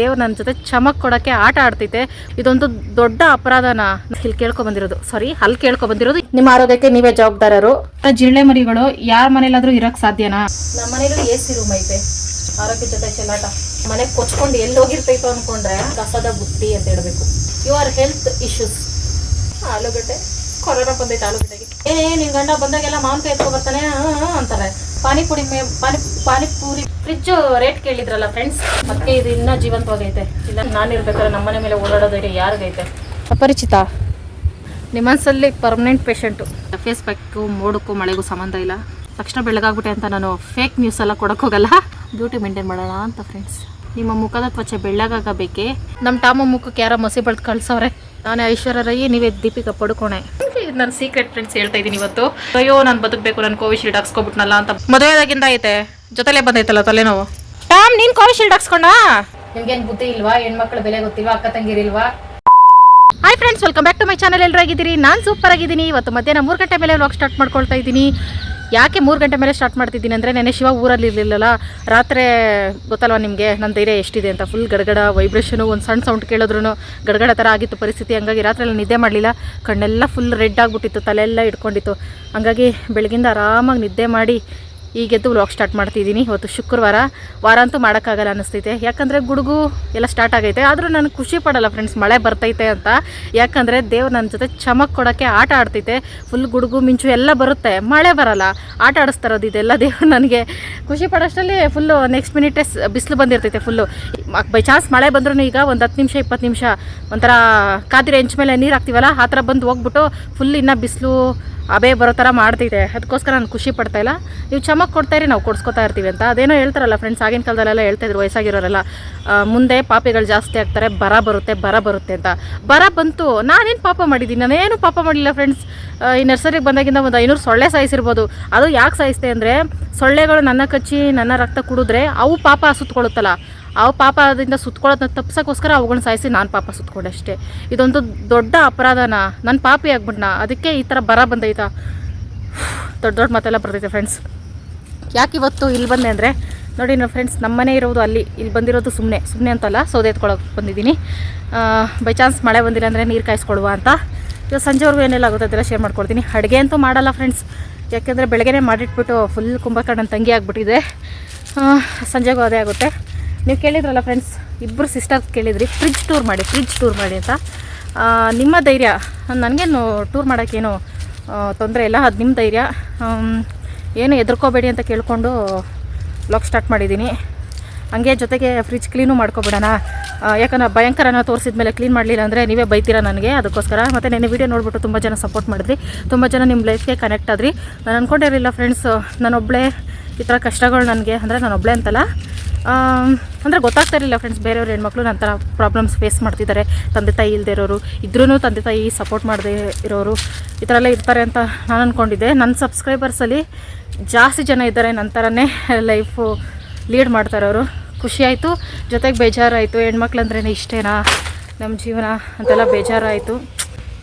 ದೇವ್ರು ನನ್ನ ಜೊತೆ ಚಮಕ್ ಕೊಡಕ್ಕೆ ಆಟ ಆಡ್ತೈತೆ ಇದೊಂದು ದೊಡ್ಡ ಅಪರಾಧನ. ಇಲ್ಲಿ ಕೇಳ್ಕೊ ಬಂದಿರೋದು ಸಾರಿ ಅಲ್ಲಿ ಕೇಳ್ಕೊ ಬಂದಿರೋದು ನಿಮ್ಮ ಆರೋಗ್ಯಕ್ಕೆ ನೀವೇ ಜವಾಬ್ದಾರರು. ಜಿರಳೆ ಮರಿಗಳು ಯಾರ ಮನೇಲಾದ್ರೂ ಇರಕ್ ಸಾಧ್ಯನಾ? ನಮ್ಮ ಮನೇಲೂ ಎ ಸಿ ರೂಮ್ ಐತೆ. ಆರೋಗ್ಯ ಜೊತೆ ಚೆಲ್ಲಾಟ. ಮನೆ ಕೊಚ್ಕೊಂಡು ಎಲ್ಲಿ ಹೋಗಿರ್ತೈತೋ ಅನ್ಕೊಂಡ್ರೆ ಕಸದ ಬುತ್ತಿ ಅಂತ ಹೇಳ್ಬೇಕು. ಯು ಆರ್ ಹೆಲ್ತ್ ಇಶ್ಯೂಸ್ ಆಲೂಗಡ್ಡೆ. ಕೊರೋನಾ ಬಂದೈತೆ ಆಲೂಗಡ್ಡೆಗೆ. ಏ ನಿನ್ ಗಂಡ ಬಂದಾಗೆಲ್ಲ ಮಾವಿನಕಾಯಿ ಎತ್ಕೊ ಬರ್ತಾನೆ? ಅಂತಾರೆ. ಪಾನಿಪುರಿ ಮೇ ಪಾನಿ ಪಾನಿಪುರಿ ಫ್ರಿಜ್ ರೇಟ್ ಕೇಳಿದ್ರಲ್ಲ ಫ್ರೆಂಡ್ಸ್ ಮತ್ತೆ ಇದು ಇನ್ನೂ ಜೀವಂತವಾಗೈತೆ. ಇಲ್ಲ ನಾನು ಇರ್ಬೇಕಾದ್ರೆ ನಮ್ಮ ಮನೆ ಮೇಲೆ ಓಡಾಡೋದೈತೆ ಯಾರಿಗೈತೆ? ಅಪರಿಚಿತ. ನಿಮ್ಮನ್ಸಲ್ಲಿ ಪರ್ಮನೆಂಟ್ ಪೇಷಂಟು ಫೇಸ್ ಪ್ಯಾಕು ಮೋಡಕ್ಕೂ ಮಳೆಗೂ ಸಂಬಂಧ ಇಲ್ಲ. ತಕ್ಷಣ ಬೆಳಗಾಗ್ಬಿಟ್ಟೆ ಅಂತ ನಾನು ಫೇಕ್ ನ್ಯೂಸ್ ಎಲ್ಲ ಕೊಡೋಕ್ಕೋಗಲ್ಲ ಹೋಗಲ್ಲ. ಬ್ಯೂಟಿ ಮೇಂಟೈನ್ ಮಾಡೋಣ ಅಂತ ಫ್ರೆಂಡ್ಸ್ ನಿಮ್ಮ ಮುಖದ ತ್ವಚೆ ಬೆಳ್ಳಗಾಗಬೇಕೆ? ನಮ್ಮ ಟಾಮ ಮುಖಕ್ಕೆ ಯಾರ ಮಸಿ ಬಳ್ದು ಕಳ್ಸವ್ರೆ. ನಾನೇ ಐಶ್ವರ್ಯ ರೈ ನೀವೇ ದೀಪಿಕಾ ಪಡ್ಕೊಣೆ. ನನ್ನ ಸೀಕ್ರೆಟ್ ಫ್ರೆಂಡ್ಸ್ ಹೇಳ್ತಾ ಇದ್ದೀನಿ ಇವತ್ತು. ಅಯ್ಯೋ ನಾನು ಬದುಕಬೇಕು ನಾನು ಕೋವಿಶೀಲ್ಡ್ ಹಾಕ್ಸ್ಕೊಬಿಟ್ನಲ್ಲ ಅಂತ. ಮದುವೆದಾಗಿಂದ ಐತೆ. ಜೊತೆಲೇ ಬಂದೈತಲ್ಲ ತಲೆನೋವು? ಟಾಮ್ ನೀನ್ ಕೋವಿಶೀಲ್ಡ್ ಹಾಕ್ಸ್ಕೊಂಡ? ನಿಮ್ಗೇನ್ ಬುದ್ಧಿ ಇಲ್ವಾ? ಹೆಣ್ಮಕ್ಳ ಬೆಲೆ ಗೊತ್ತಿಲ್ವಾ? ಅಕ್ಕ ತಂಗಿರಿಲ್ವಾ hi friends welcome back to my channel ಎಲ್ಲರೂ ಆಗಿದ್ದೀರಿ ನಾನು ಸೂಪರ್ ಆಗಿದ್ದೀನಿ. ಇವತ್ತು ಮಧ್ಯಾಹ್ನ ಮೂರು ಗಂಟೆ ಮೇಲೆ ವ್ಲಾಗ್ ಸ್ಟಾರ್ಟ್ ಮಾಡ್ಕೊಳ್ತಾ ಇದ್ದೀನಿ. ಯಾಕೆ ಮೂರು ಗಂಟೆ ಮೇಲೆ ಸ್ಟಾರ್ಟ್ ಮಾಡ್ತಿದ್ದೀನಿ ಅಂದರೆ ನೆನೆ ಶಿವ ಊರಲ್ಲಿ ಇರಲಿಲ್ಲಲ್ಲ? ರಾತ್ರಿ ಗೊತ್ತಲ್ವಾ ನಿಮಗೆ? ನನ್ನ ಧೈರ್ಯ ಎಷ್ಟಿದೆ ಅಂತ. ಫುಲ್ ಗಡಗಡ ವೈಬ್ರೇಷನು ಒಂದು ಸಣ್ಣ ಸೌಂಡ್ ಕೇಳಿದ್ರು ಗಡಗಡ ಥರ ಆಗಿತ್ತು ಪರಿಸ್ಥಿತಿ. ಹಂಗಾಗಿ ರಾತ್ರಿ ಎಲ್ಲ ನಿದ್ದೆ ಮಾಡಲಿಲ್ಲ. ಕಣ್ಣೆಲ್ಲ ಫುಲ್ ರೆಡ್ ಆಗಿಬಿಟ್ಟಿತ್ತು ತಲೆಯೆಲ್ಲ ಇಟ್ಕೊಂಡಿತ್ತು ಹಂಗಾಗಿ ಬೆಳಗಿಂದ ಆರಾಮಾಗಿ ನಿದ್ದೆ ಮಾಡಿ ಈಗೆದ್ದು ವ್ಲಾಗ್ ಸ್ಟಾರ್ಟ್ ಮಾಡ್ತಿದ್ದೀನಿ. ಇವತ್ತು ಶುಕ್ರವಾರ. ವಾರ ಅಂತೂ ಮಾಡೋಕ್ಕಾಗಲ್ಲ ಅನ್ನಿಸ್ತೈತೆ ಯಾಕಂದರೆ ಗುಡುಗು ಎಲ್ಲ ಸ್ಟಾರ್ಟ್ ಆಗೈತೆ. ಆದರೂ ನನಗೆ ಖುಷಿ ಪಡಲ್ಲ ಫ್ರೆಂಡ್ಸ್ ಮಳೆ ಬರ್ತೈತೆ ಅಂತ. ಯಾಕಂದರೆ ದೇವ್ರು ನನ್ನ ಜೊತೆ ಚಮಕ್ ಕೊಡೋಕ್ಕೆ ಆಟ ಆಡ್ತೈತೆ. ಫುಲ್ ಗುಡುಗು, ಮಿಂಚು ಎಲ್ಲ ಬರುತ್ತೆ. ಮಳೆ ಬರಲ್ಲ. ಆಟ ಆಡಿಸ್ತಾರೋದು ಇದೆಲ್ಲ ದೇವ್ರು ನನಗೆ. ಖುಷಿ ಪಡೋಷ್ಟರಲ್ಲಿ ಫುಲ್ಲು ನೆಕ್ಸ್ಟ್ ಮಿನಿಟೇ ಬಿಸಿಲು ಬಂದಿರ್ತೈತೆ ಫುಲ್ಲು ಬೈ ಚಾನ್ಸ್ ಮಳೆ ಬಂದ್ರೂ ಈಗ ಒಂದು ಹತ್ತು ನಿಮಿಷ, ಇಪ್ಪತ್ತು ನಿಮಿಷ. ಒಂಥರ ಕಾದಿರೋ ಹೆಂಚ್ ಮೇಲೆ ನೀರು ಹಾಕ್ತೀವಲ್ಲ, ಆ ಥರ ಬಂದು ಹೋಗ್ಬಿಟ್ಟು ಫುಲ್ ಇನ್ನೂ ಬಿಸಿಲು ಅಬೇ ಬರೋ ಥರ ಮಾಡ್ತಿದೆ. ಅದಕ್ಕೋಸ್ಕರ ನಾನು ಖುಷಿ ಪಡ್ತಾ ಇಲ್ಲ. ನೀವು ಚಮಕ್ ಕೊಡ್ತಾಯಿರಿ ನಾವು ಕೊಡ್ಸ್ಕೊತಾ ಇರ್ತೀವಿ ಅಂತ. ಅದೇನೋ ಹೇಳ್ತಾರಲ್ಲ ಫ್ರೆಂಡ್ಸ್ ಆಗಿನ ಕಾಲದಲ್ಲೆಲ್ಲ ಹೇಳ್ತಾಯಿದ್ರು ವಯಸ್ಸಾಗಿರೋರೆಲ್ಲ. ಮುಂದೆ ಪಾಪಿಗಳು ಜಾಸ್ತಿ ಆಗ್ತಾರೆ, ಬರ ಬರುತ್ತೆ ಬರ ಬರುತ್ತೆ ಅಂತ. ಬರ ಬಂತು, ನಾನೇನು ಪಾಪ ಮಾಡಿದ್ದೀನಿ? ನಾನೇನು ಪಾಪ ಮಾಡಿಲ್ಲ ಫ್ರೆಂಡ್ಸ್ ಈ ನರ್ಸರಿಗೆ ಬಂದಾಗಿಂದ ಒಂದು ಐನೂರು ಸೊಳ್ಳೆ ಸಾಯಿಸಿರ್ಬೋದು. ಅದು ಯಾಕೆ ಸಾಯಿಸ್ತೆ ಅಂದರೆ, ಸೊಳ್ಳೆಗಳು ನನ್ನ ಕಚ್ಚಿ, ನನ್ನ ರಕ್ತ ಕುಡಿದ್ರೆ ಅವು ಪಾಪ ಸುತ್ಕೊಳ್ಳುತ್ತಲ್ಲ ಅವು ಪಾಪ ಅದರಿಂದ ಸುತ್ಕೊಳ್ಳೋದನ್ನ ತಪ್ಸೋಕ್ಕೋಸ್ಕರ ಅವುಗಳನ್ನ ಸಾಯಿಸಿ ನಾನು ಪಾಪ ಸುತ್ಕೊಂಡೆ ಅಷ್ಟೇ. ಇದೊಂದು ದೊಡ್ಡ ಅಪರಾಧನ ನನ್ನ ಪಾಪಿ ಆಗ್ಬಿಟ್ನ. ಅದಕ್ಕೆ ಈ ಥರ ಬರ ಬಂದೈತಾ. ದೊಡ್ಡ ದೊಡ್ಡ ಮಾತೆಲ್ಲ ಬರ್ತೈತೆ ಫ್ರೆಂಡ್ಸ್ ಯಾಕೆ ಇವತ್ತು ಇಲ್ಲಿ ಬಂದೆ ಅಂದರೆ, ನೋಡಿ ನನ್ನ ಫ್ರೆಂಡ್ಸ್ ನಮ್ಮನೆ ಇರೋದು ಅಲ್ಲಿ. ಇಲ್ಲಿ ಬಂದಿರೋದು ಸುಮ್ಮನೆ ಸುಮ್ಮನೆ ಅಂತಲ್ಲ, ಸೌದೆ ಎತ್ಕೊಳ್ಳೋಕೆ ಬಂದಿದ್ದೀನಿ. ಬೈ ಚಾನ್ಸ್ ಮಳೆ ಬಂದಿಲ್ಲ ಅಂದರೆ ನೀರು ಕಾಯಿಸ್ಕೊಡುವ ಅಂತ. ಇವತ್ತು ಸಂಜೆವರೆಗೂ ಏನೆಲ್ಲ ಆಗುತ್ತೆ ಅದೆಲ್ಲ ಶೇರ್ ಮಾಡ್ಕೊಳ್ತೀನಿ. ಅಡುಗೆ ಅಂತೂ ಮಾಡಲ್ಲ ಫ್ರೆಂಡ್ಸ್ ಯಾಕೆಂದರೆ ಬೆಳಗ್ಗೆನೇ ಮಾಡಿಟ್ಬಿಟ್ಟು ಫುಲ್ ಕುಂಭಕರ್ಣ ತಂಗಿ ಆಗಿಬಿಟ್ಟಿದೆ. ಸಂಜೆಗೂ ಅದೇ ಆಗುತ್ತೆ. ನೀವು ಕೇಳಿದ್ರಲ್ಲ ಫ್ರೆಂಡ್ಸ್ ಇಬ್ಬರು ಸಿಸ್ಟರ್ಸ್ ಕೇಳಿದ್ರಿ ಫ್ರಿಜ್ ಟೂರ್ ಮಾಡಿ ಫ್ರಿಜ್ ಟೂರ್ ಮಾಡಿ ಅಂತ. ನಿಮ್ಮ ಧೈರ್ಯ, ನನಗೇನು ಟೂರ್ ಮಾಡೋಕ್ಕೇನು ತೊಂದರೆ ಇಲ್ಲ, ಅದು ನಿಮ್ಮ ಧೈರ್ಯ. ಏನು ಹೆದರ್ಕೋಬೇಡಿ ಅಂತ ಕೇಳಿಕೊಂಡು ಬ್ಲಾಗ್ ಸ್ಟಾರ್ಟ್ ಮಾಡಿದ್ದೀನಿ. ಹಂಗೆ ಜೊತೆಗೆ ಫ್ರಿಜ್ ಕ್ಲೀನು ಮಾಡ್ಕೊಬಿಡೋಣ. ಯಾಕಂದ್ರೆ ಭಯಂಕರನ ತೋರಿಸಿದ ಮೇಲೆ ಕ್ಲೀನ್ ಮಾಡಲಿಲ್ಲ ಅಂದರೆ ನೀವೇ ಬೈತೀರಾ ನನಗೆ? ಅದಕ್ಕೋಸ್ಕರ ಮತ್ತು ನೆನ್ನೆ ವೀಡಿಯೋ ನೋಡ್ಬಿಟ್ಟು ತುಂಬ ಜನ ಸಪೋರ್ಟ್ ಮಾಡಿದ್ರಿ. ತುಂಬ ಜನ ನಿಮ್ಮ ಲೈಫ್ಗೆ ಕನೆಕ್ಟ್ ಆದ್ರಿ. ನಾನು ಅಂದ್ಕೊಂಡಿರಲಿಲ್ಲ ಫ್ರೆಂಡ್ಸ್ ನಾನೊಬ್ಬಳೇ ಈ ಥರ ಕಷ್ಟಗಳು ನನಗೆ, ಅಂದರೆ ನಾನೊಬ್ಬಳೇ ಅಂತಲ್ಲ. ಅಂದರೆ ಗೊತ್ತಾಗ್ತಾ ಇರಲಿಲ್ಲ ಫ್ರೆಂಡ್ಸ್ ಬೇರೆಯವ್ರ ಹೆಣ್ಮಕ್ಳು ನನ್ನ ಥರ ಪ್ರಾಬ್ಲಮ್ಸ್ ಫೇಸ್ ಮಾಡ್ತಿದ್ದಾರೆ ತಂದೆ ತಾಯಿ ಇಲ್ಲದೆ ಇರೋರು ಇದ್ರೂ ತಂದೆ ತಾಯಿ ಸಪೋರ್ಟ್ ಮಾಡದೇ ಇರೋರು, ಈ ಥರ ಎಲ್ಲ ಇರ್ತಾರೆ ಅಂತ ನಾನು ಅಂದ್ಕೊಂಡಿದ್ದೆ ನನ್ನ ಸಬ್ಸ್ಕ್ರೈಬರ್ಸಲ್ಲಿ ಜಾಸ್ತಿ ಜನ ಇದ್ದಾರೆ ನನ್ನ ಥರನೇ ಲೈಫು ಲೀಡ್ ಮಾಡ್ತಾರೆ ಅವರು ಖುಷಿ ಆಯಿತು, ಜೊತೆಗೆ ಬೇಜಾರಾಯಿತು. ಹೆಣ್ಮಕ್ಳು ಇಷ್ಟೇನಾ? ನಮ್ಮ ಜೀವನ ಅಂತೆಲ್ಲ ಬೇಜಾರಾಯಿತು.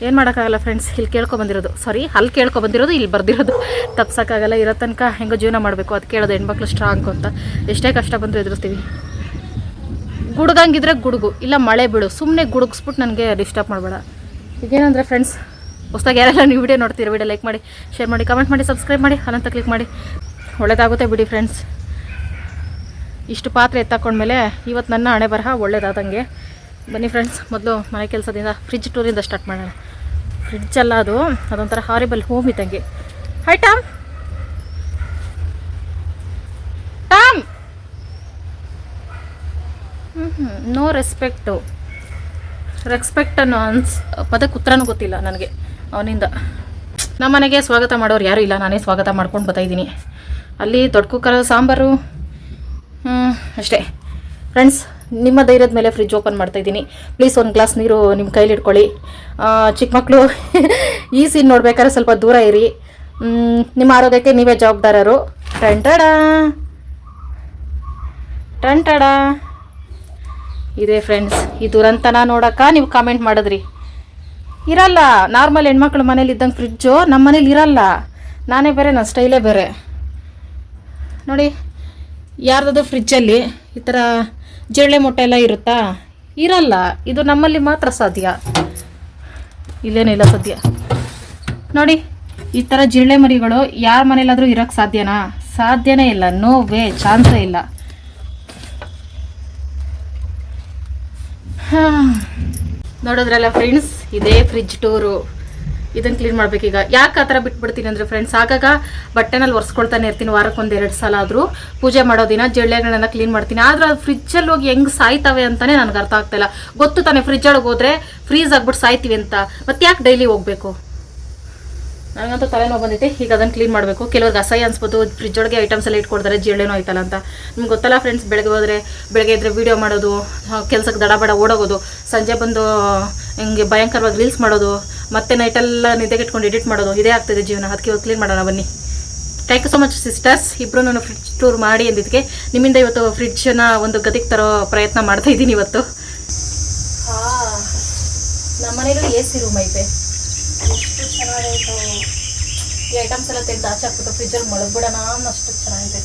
ಏನು ಮಾಡೋಕ್ಕಾಗಲ್ಲ ಫ್ರೆಂಡ್ಸ್ ಇಲ್ಲಿ ಕೇಳ್ಕೊ ಬಂದಿರೋದು. ಸಾರಿ ಅಲ್ಲಿ ಕೇಳ್ಕೊ ಬಂದಿರೋದು, ಇಲ್ಲಿ ಬರ್ದಿರೋದು. ತಪ್ಸೋಕ್ಕಾಗಲ್ಲ ಇರೋ ತನಕ ಹೆಂಗೋ ಜೀವನ ಮಾಡಬೇಕು ಅದು ಕೇಳೋದು ಹೆಣ್ಮಕ್ಳು ಸ್ಟ್ರಾಂಗ್ ಅಂತ. ಎಷ್ಟೇ ಕಷ್ಟ ಬಂದರೂ ಎದುರಿಸ್ತೀವಿ. ಗುಡುಗಂಗಿದ್ರೆ ಗುಡುಗು, ಇಲ್ಲ ಮಳೆ ಬಿಡು ಸುಮ್ಮನೆ ಗುಡುಗಿಸ್ಬಿಟ್ಟು ನನಗೆ ಡಿಸ್ಟರ್ಬ್ ಮಾಡಬೇಡ. ಈಗೇನಂದರೆ ಫ್ರೆಂಡ್ಸ್ ಹೊಸ್ದಾಗಿ ಯಾರೆಲ್ಲ ನೀವು ವಿಡಿಯೋ ನೋಡ್ತೀರಿ ವಿಡಿಯೋ ಲೈಕ್ ಮಾಡಿ ಶೇರ್ ಮಾಡಿ ಕಮೆಂಟ್ ಮಾಡಿ ಸಬ್ಸ್ಕ್ರೈಬ್ ಮಾಡಿ, ಅನಂತ ಕ್ಲಿಕ್ ಮಾಡಿ. ಒಳ್ಳೇದಾಗುತ್ತೆ ಬಿಡಿ ಫ್ರೆಂಡ್ಸ್ ಇಷ್ಟು ಪಾತ್ರೆ ಎತ್ತಾಕೊಂಡ್ಮೇಲೆ ಇವತ್ತು ನನ್ನ ಹಣೆ ಬರಹ ಒಳ್ಳೇದಾದಂಗೆ. ಬನ್ನಿ ಫ್ರೆಂಡ್ಸ್ ಮೊದಲು ಮನೆ ಕೆಲಸದಿಂದ ಫ್ರಿಜ್ ಟೂರಿಂದ ಸ್ಟಾರ್ಟ್ ಮಾಡೋಣ. ಫ್ರಿಡ್ಜ್ ಅಲ್ಲ ಅದು, ಅದೊಂಥರ ಹಾರಿಬಲ್ ಹೋಮ್ ಇದ್ದಂಗೆ. Hi Tom Tom no respect respect ಅನ್ನೋ ಅನ್ಸ್ ಪದಕ್ಕೆ ಉತ್ತರನೂ ಗೊತ್ತಿಲ್ಲ ನನಗೆ, ಅವನಿಂದ. ನಮ್ಮ ಮನೆಗೆ ಸ್ವಾಗತ ಮಾಡೋರು ಯಾರೂ ಇಲ್ಲ, ನಾನೇ ಸ್ವಾಗತ ಮಾಡ್ಕೊಂಡು ಬರ್ತಾಯಿದ್ದೀನಿ ಅಲ್ಲಿ ದೊಡ್ಡ ಕುಕ್ಕರ್, ಸಾಂಬಾರು ಅಷ್ಟೇ. ಫ್ರೆಂಡ್ಸ್ ನಿಮ್ಮ ಧೈರ್ಯದ ಮೇಲೆ ಫ್ರಿಜ್ ಓಪನ್ ಮಾಡ್ತಾ ಇದ್ದೀನಿ. ಪ್ಲೀಸ್ ಒಂದು ಗ್ಲಾಸ್ ನೀರು ನಿಮ್ಮ ಕೈಲಿ ಇಟ್ಕೊಳ್ಳಿ. ಚಿಕ್ಕ ಮಕ್ಕಳು ಈ ಸೀನ್ ನೋಡ್ಬೇಕಾದ್ರೆ ಸ್ವಲ್ಪ ದೂರ ಇರಿ. ನಿಮ್ಮ ಆರೋಗ್ಯಕ್ಕೆ ನೀವೇ ಜವಾಬ್ದಾರರು. ಟಂಟಡ ಟಂಟಡ ಇದೆ ಫ್ರೆಂಡ್ಸ್ ಈ ದುರಂತನ ನೋಡಕ್ಕ ನೀವು ಕಾಮೆಂಟ್ ಮಾಡಿದ್ರಿ. ಇರಲ್ಲ ನಾರ್ಮಲ್ ಹೆಣ್ಮಕ್ಳು ಮನೇಲಿ ಇದ್ದಂಗೆ ಫ್ರಿಜ್ಜು ನಮ್ಮ ಮನೇಲಿ ಇರಲ್ಲ. ನಾನೇ ಬೇರೆ ನನ್ನ ಸ್ಟೈಲೇ ಬೇರೆ. ನೋಡಿ ಯಾರ್ದು ಫ್ರಿಜ್ಜಲ್ಲಿ ಈ ಥರ ಜಿರಳೆ ಮೊಟ್ಟೆ ಎಲ್ಲ ಇರುತ್ತಾ? ಇರಲ್ಲ, ಇದು ನಮ್ಮಲ್ಲಿ ಮಾತ್ರ ಸಾಧ್ಯ. ಇಲ್ಲೇನಿಲ್ಲ ಸದ್ಯ. ನೋಡಿ, ಈ ಥರ ಜಿರಳೆ ಮರಿಗಳು ಯಾರ ಮನೇಲಾದರೂ ಇರೋಕ್ಕೆ ಸಾಧ್ಯನಾ? ಸಾಧ್ಯನೇ ಇಲ್ಲ ನೋ ವೇ ಚಾನ್ಸೇ ಇಲ್ಲ. ಹಾಂ. ನೋಡಿದ್ರಲ್ಲ ಫ್ರೆಂಡ್ಸ್ ಇದೇ ಫ್ರಿಜ್ ಟೂರು ಇದನ್ನು ಕ್ಲೀನ್ ಮಾಡ್ಬೇಕೀಗ ಯಾಕೆ ಆ ಥರ ಬಿಟ್ಬಿಡ್ತೀನಿ ಅಂದರೆ ಫ್ರೆಂಡ್ಸ್ ಆಗಾಗ ಬಟ್ಟೆನಲ್ಲಿ ಒರೆಸ್ಕೊಳ್ತಾನೆ ಇರ್ತೀನಿ ವಾರಕ್ಕೆ ಒಂದು ಎರಡು ಸಲ ಆದರೂ. ಪೂಜೆ ಮಾಡೋ ದಿನ ಜಳ್ಳೆಗಳನ್ನ ಕ್ಲೀನ್ ಮಾಡ್ತೀನಿ. ಆದ್ರೆ ಅದು ಫ್ರಿಜ್ಜಲ್ಲಿ ಹೋಗಿ ಹೆಂಗೆ ಸಾಯ್ತವೆ ಅಂತಲೇ ನನಗೆ ಅರ್ಥ ಆಗ್ತಾಯಿಲ್ಲ ಗೊತ್ತು ತಾನೆ ಫ್ರಿಜ್ ಒಳಗೆ ಹೋದ್ರೆ ಫ್ರೀಸ್ ಆಗ್ಬಿಟ್ಟು ಸಾಯ್ತೀವಿ ಅಂತ. ಮತ್ತೆ ಯಾಕೆ ಡೈಲಿ ಹೋಗಬೇಕು? ನನಗಂತೂ ತಲೆನೋವು ಬಂದೈತೆ. ಈಗ ಅದನ್ನು ಕ್ಲೀನ್ ಮಾಡಬೇಕು. ಕೆಲವ್ರಿಗೆ ಅಸಹ್ಯ ಅನ್ಸ್ಬೋದು ಫ್ರಿಜ್ ಒಳಗೆ ಐಟಮ್ಸ್ ಎಲ್ಲ ಇಟ್ಕೊಡ್ತಾರೆ. ಜಿರಳೆನೋ ಆಯ್ತಲ್ಲ ಅಂತ. ನಿಮ್ಗೆ ಗೊತ್ತಲ್ಲ ಫ್ರೆಂಡ್ಸ್ ಬೆಳಗ್ಗೆ ಹೋದರೆ, ಬೆಳಗ್ಗೆ ಇದ್ರೆ ವೀಡಿಯೋ ಮಾಡೋದು ಕೆಲಸಕ್ಕೆ ದಡ ಬಡ ಓಡೋಗೋದು, ಸಂಜೆ ಬಂದು, ಹಿಂಗೆ ಭಯಂಕರವಾಗಿ ರೀಲ್ಸ್ ಮಾಡೋದು, ಮತ್ತೆ ನೈಟೆಲ್ಲ ನಿದ್ದೆಗೆಟ್ಕೊಂಡು ಎಡಿಟ್ ಮಾಡೋದು, ಇದೇ ಆಗ್ತಿದೆ ಜೀವನ. ಅದಕ್ಕೆ ಇವತ್ತು ಕ್ಲೀನ್ ಮಾಡೋಣ ಬನ್ನಿ. Thank you so much sisters ಇಬ್ಬರು ನಾನು ಫ್ರಿಜ್ ಟೂರ್ ಮಾಡಿ ಅಂದಿದ್ದಕ್ಕೆ ನಿಮ್ಮಿಂದ ಇವತ್ತು ಫ್ರಿಡ್ಜನ್ನ ಒಂದು ಗತಿಗೆ ತರೋ ಪ್ರಯತ್ನ ಮಾಡ್ತಾ ಇದ್ದೀನಿ ಇವತ್ತು. ನಮ್ಮ ಮನೇಲೂ ಎ ಸಿ ರೂಮ್ ಐತೆ. ಈ ಐಟಮ್ಸ್ ಎಲ್ಲ ತೆಗೆದು ಆಚೆ ಹಾಕ್ಬಿಟ್ಟು ಫ್ರಿಜ್ಜಲ್ಲಿ ಮಳಗ್ಬಿಡೋಣ ಅಷ್ಟು ಚೆನ್ನಾಗಿದೆ.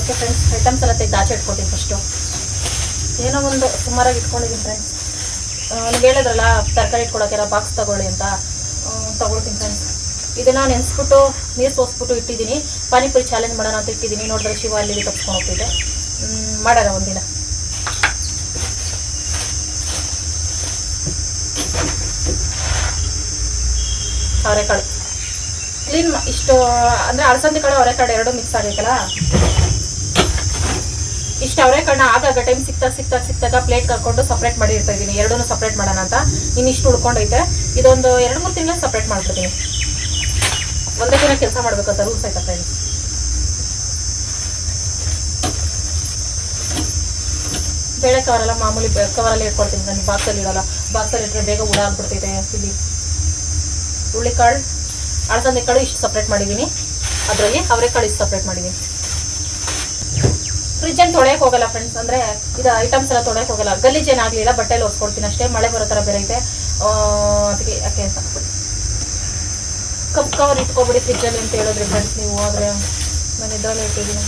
ಓಕೆ ಫ್ರೆಂಡ್ಸ್ ಐಟಮ್ಸ್ ಎಲ್ಲ ತೆಗೆದು ಆಚೆ ಇಟ್ಕೊತೀನಿ ಫಸ್ಟು ಏನೋ ಒಂದು ಸುಮಾರಾಗಿ ಇಟ್ಕೊಂಡಿದ್ದೀನಿ ಫ್ರೆಂಡ್ಸ್ ನೀವು ಹೇಳಿದ್ರಲ್ಲ, ತರಕಾರಿ ಇಟ್ಕೊಳಕ್ಕೆಲ್ಲ ಬಾಕ್ಸ್ ತಗೊಳ್ಳಿ ಅಂತ. ತೊಗೊಳ್ತೀನಿ ಫ್ರೆಂಡ್ಸ್ ಇದನ್ನು ನೆನೆಸ್ಬಿಟ್ಟು, ನೀರು ಸೋಸ್ಬಿಟ್ಟು ಇಟ್ಟಿದ್ದೀನಿ ಪಾನಿಪುರಿ ಚಾಲೆಂಜ್ ಮಾಡೋಣ ಅಂತ ಇಟ್ಟಿದ್ದೀನಿ ನೋಡಿದ್ರೆ ಶಿವ ಅಲ್ಲಿ ತಪ್ಸ್ಕೊಂಡು ಹೋಗ್ತಿದ್ದೆ ಮಾಡೋಣ ಒಂದಿನ. ಅವರೆಕಾಳು. ಕ್ಲೀನ್ ಇಷ್ಟು, ಅಂದರೆ ಅಳಸಂದಿ ಕಾಳು ಅವರೆಕಾಳು ಎರಡು ಮಿಕ್ಸ್ ಆಗಬೇಕಲ್ಲ? ಇಷ್ಟು ಅವರೆಕಾಳನ್ನ ಆಗಾಗ ಟೈಮ್ ಸಿಕ್ತಾಗ ಸಿಕ್ತಾಗ ಸಿಕ್ತಾಗ ಪ್ಲೇಟ್ ಕರ್ಕೊಂಡು ಸಪ್ರೇಟ್ ಮಾಡಿ ಇರ್ತಾ ಇದ್ದೀನಿ. ಎರಡೂ ಸಪ್ರೇಟ್ ಮಾಡೋಣ ಅಂತ. ಇನ್ನು ಇಷ್ಟು ಉಳ್ಕೊಂಡೈತೆ. ಇದೊಂದು ಎರಡು, ಮೂರು ತಿಂಗಳು ಸಪ್ರೇಟ್ ಮಾಡ್ಬಿಡ್ತೀನಿ. ಒಂದೇ ದಿನ ಕೆಲಸ ಮಾಡ್ಬೇಕಂತ ರೂಲ್ಸ್ ಆಯ್ತಾ ಫ್ರೆಂಡ್ಸ್ ಬೇಳೆ ಕವರೆಲ್ಲ ಮಾಮೂಲಿ ಕವರಲ್ಲಿ ಇಟ್ಕೊಳ್ತೀನಿ. ನನಗೆ ಬಾಕ್ಸಲ್ಲಿ ಇಡೋಲ್ಲ. ಬಾಕ್ಸಲ್ಲಿ ಇಟ್ಟರೆ ಬೇಗ ಹುಳ ಆಗ್ಬಿಡ್ತಿದೆ ಇಲ್ಲಿ ಹುಳ್ಳಿಕಾಳು ಅಳಸಂದೆ ಕಾಳು ಇಷ್ಟು ಸಪ್ರೇಟ್ ಮಾಡಿದ್ದೀನಿ. ಅದರಲ್ಲಿ ಅವರೆಕಾಳು ಇಷ್ಟು ಸಪ್ರೇಟ್ ಮಾಡಿದ್ದೀನಿ. ಫ್ರಿಜ್ಜನ್ನು ತೊಳೆಯಕ್ಕೆ ಹೋಗಲ್ಲ ಫ್ರೆಂಡ್ಸ್ ಅಂದರೆ ಇದು ಐಟಮ್ಸ್ ಎಲ್ಲ ತೊಳೆಯಕ್ಕೆ ಹೋಗಲ್ಲ. ಗಲೀಜೇನು ಆಗಲಿಲ್ಲ ಬಟ್ಟೆಲಿ ಒರೆಸ್ಕೊಡ್ತೀನಿ ಅಷ್ಟೇ. ಮಳೆ ಬರೋ ಥರ ಬೇರೆ ಇದೆ ಅದಕ್ಕೆ ಯಾಕೆ ಅಂತ ಕಪ್ ಕವರ್ ಇಟ್ಕೊಬಿಡಿ ಫ್ರಿಜ್ಜಲ್ಲಿ ಅಂತ ಹೇಳಿದ್ರಿ ಫ್ರೆಂಡ್ಸ್ ನೀವು, ಆದರೆ ನಾನು ಇದರಲ್ಲಿ ಇಟ್ಟಿದ್ದೀನಿ.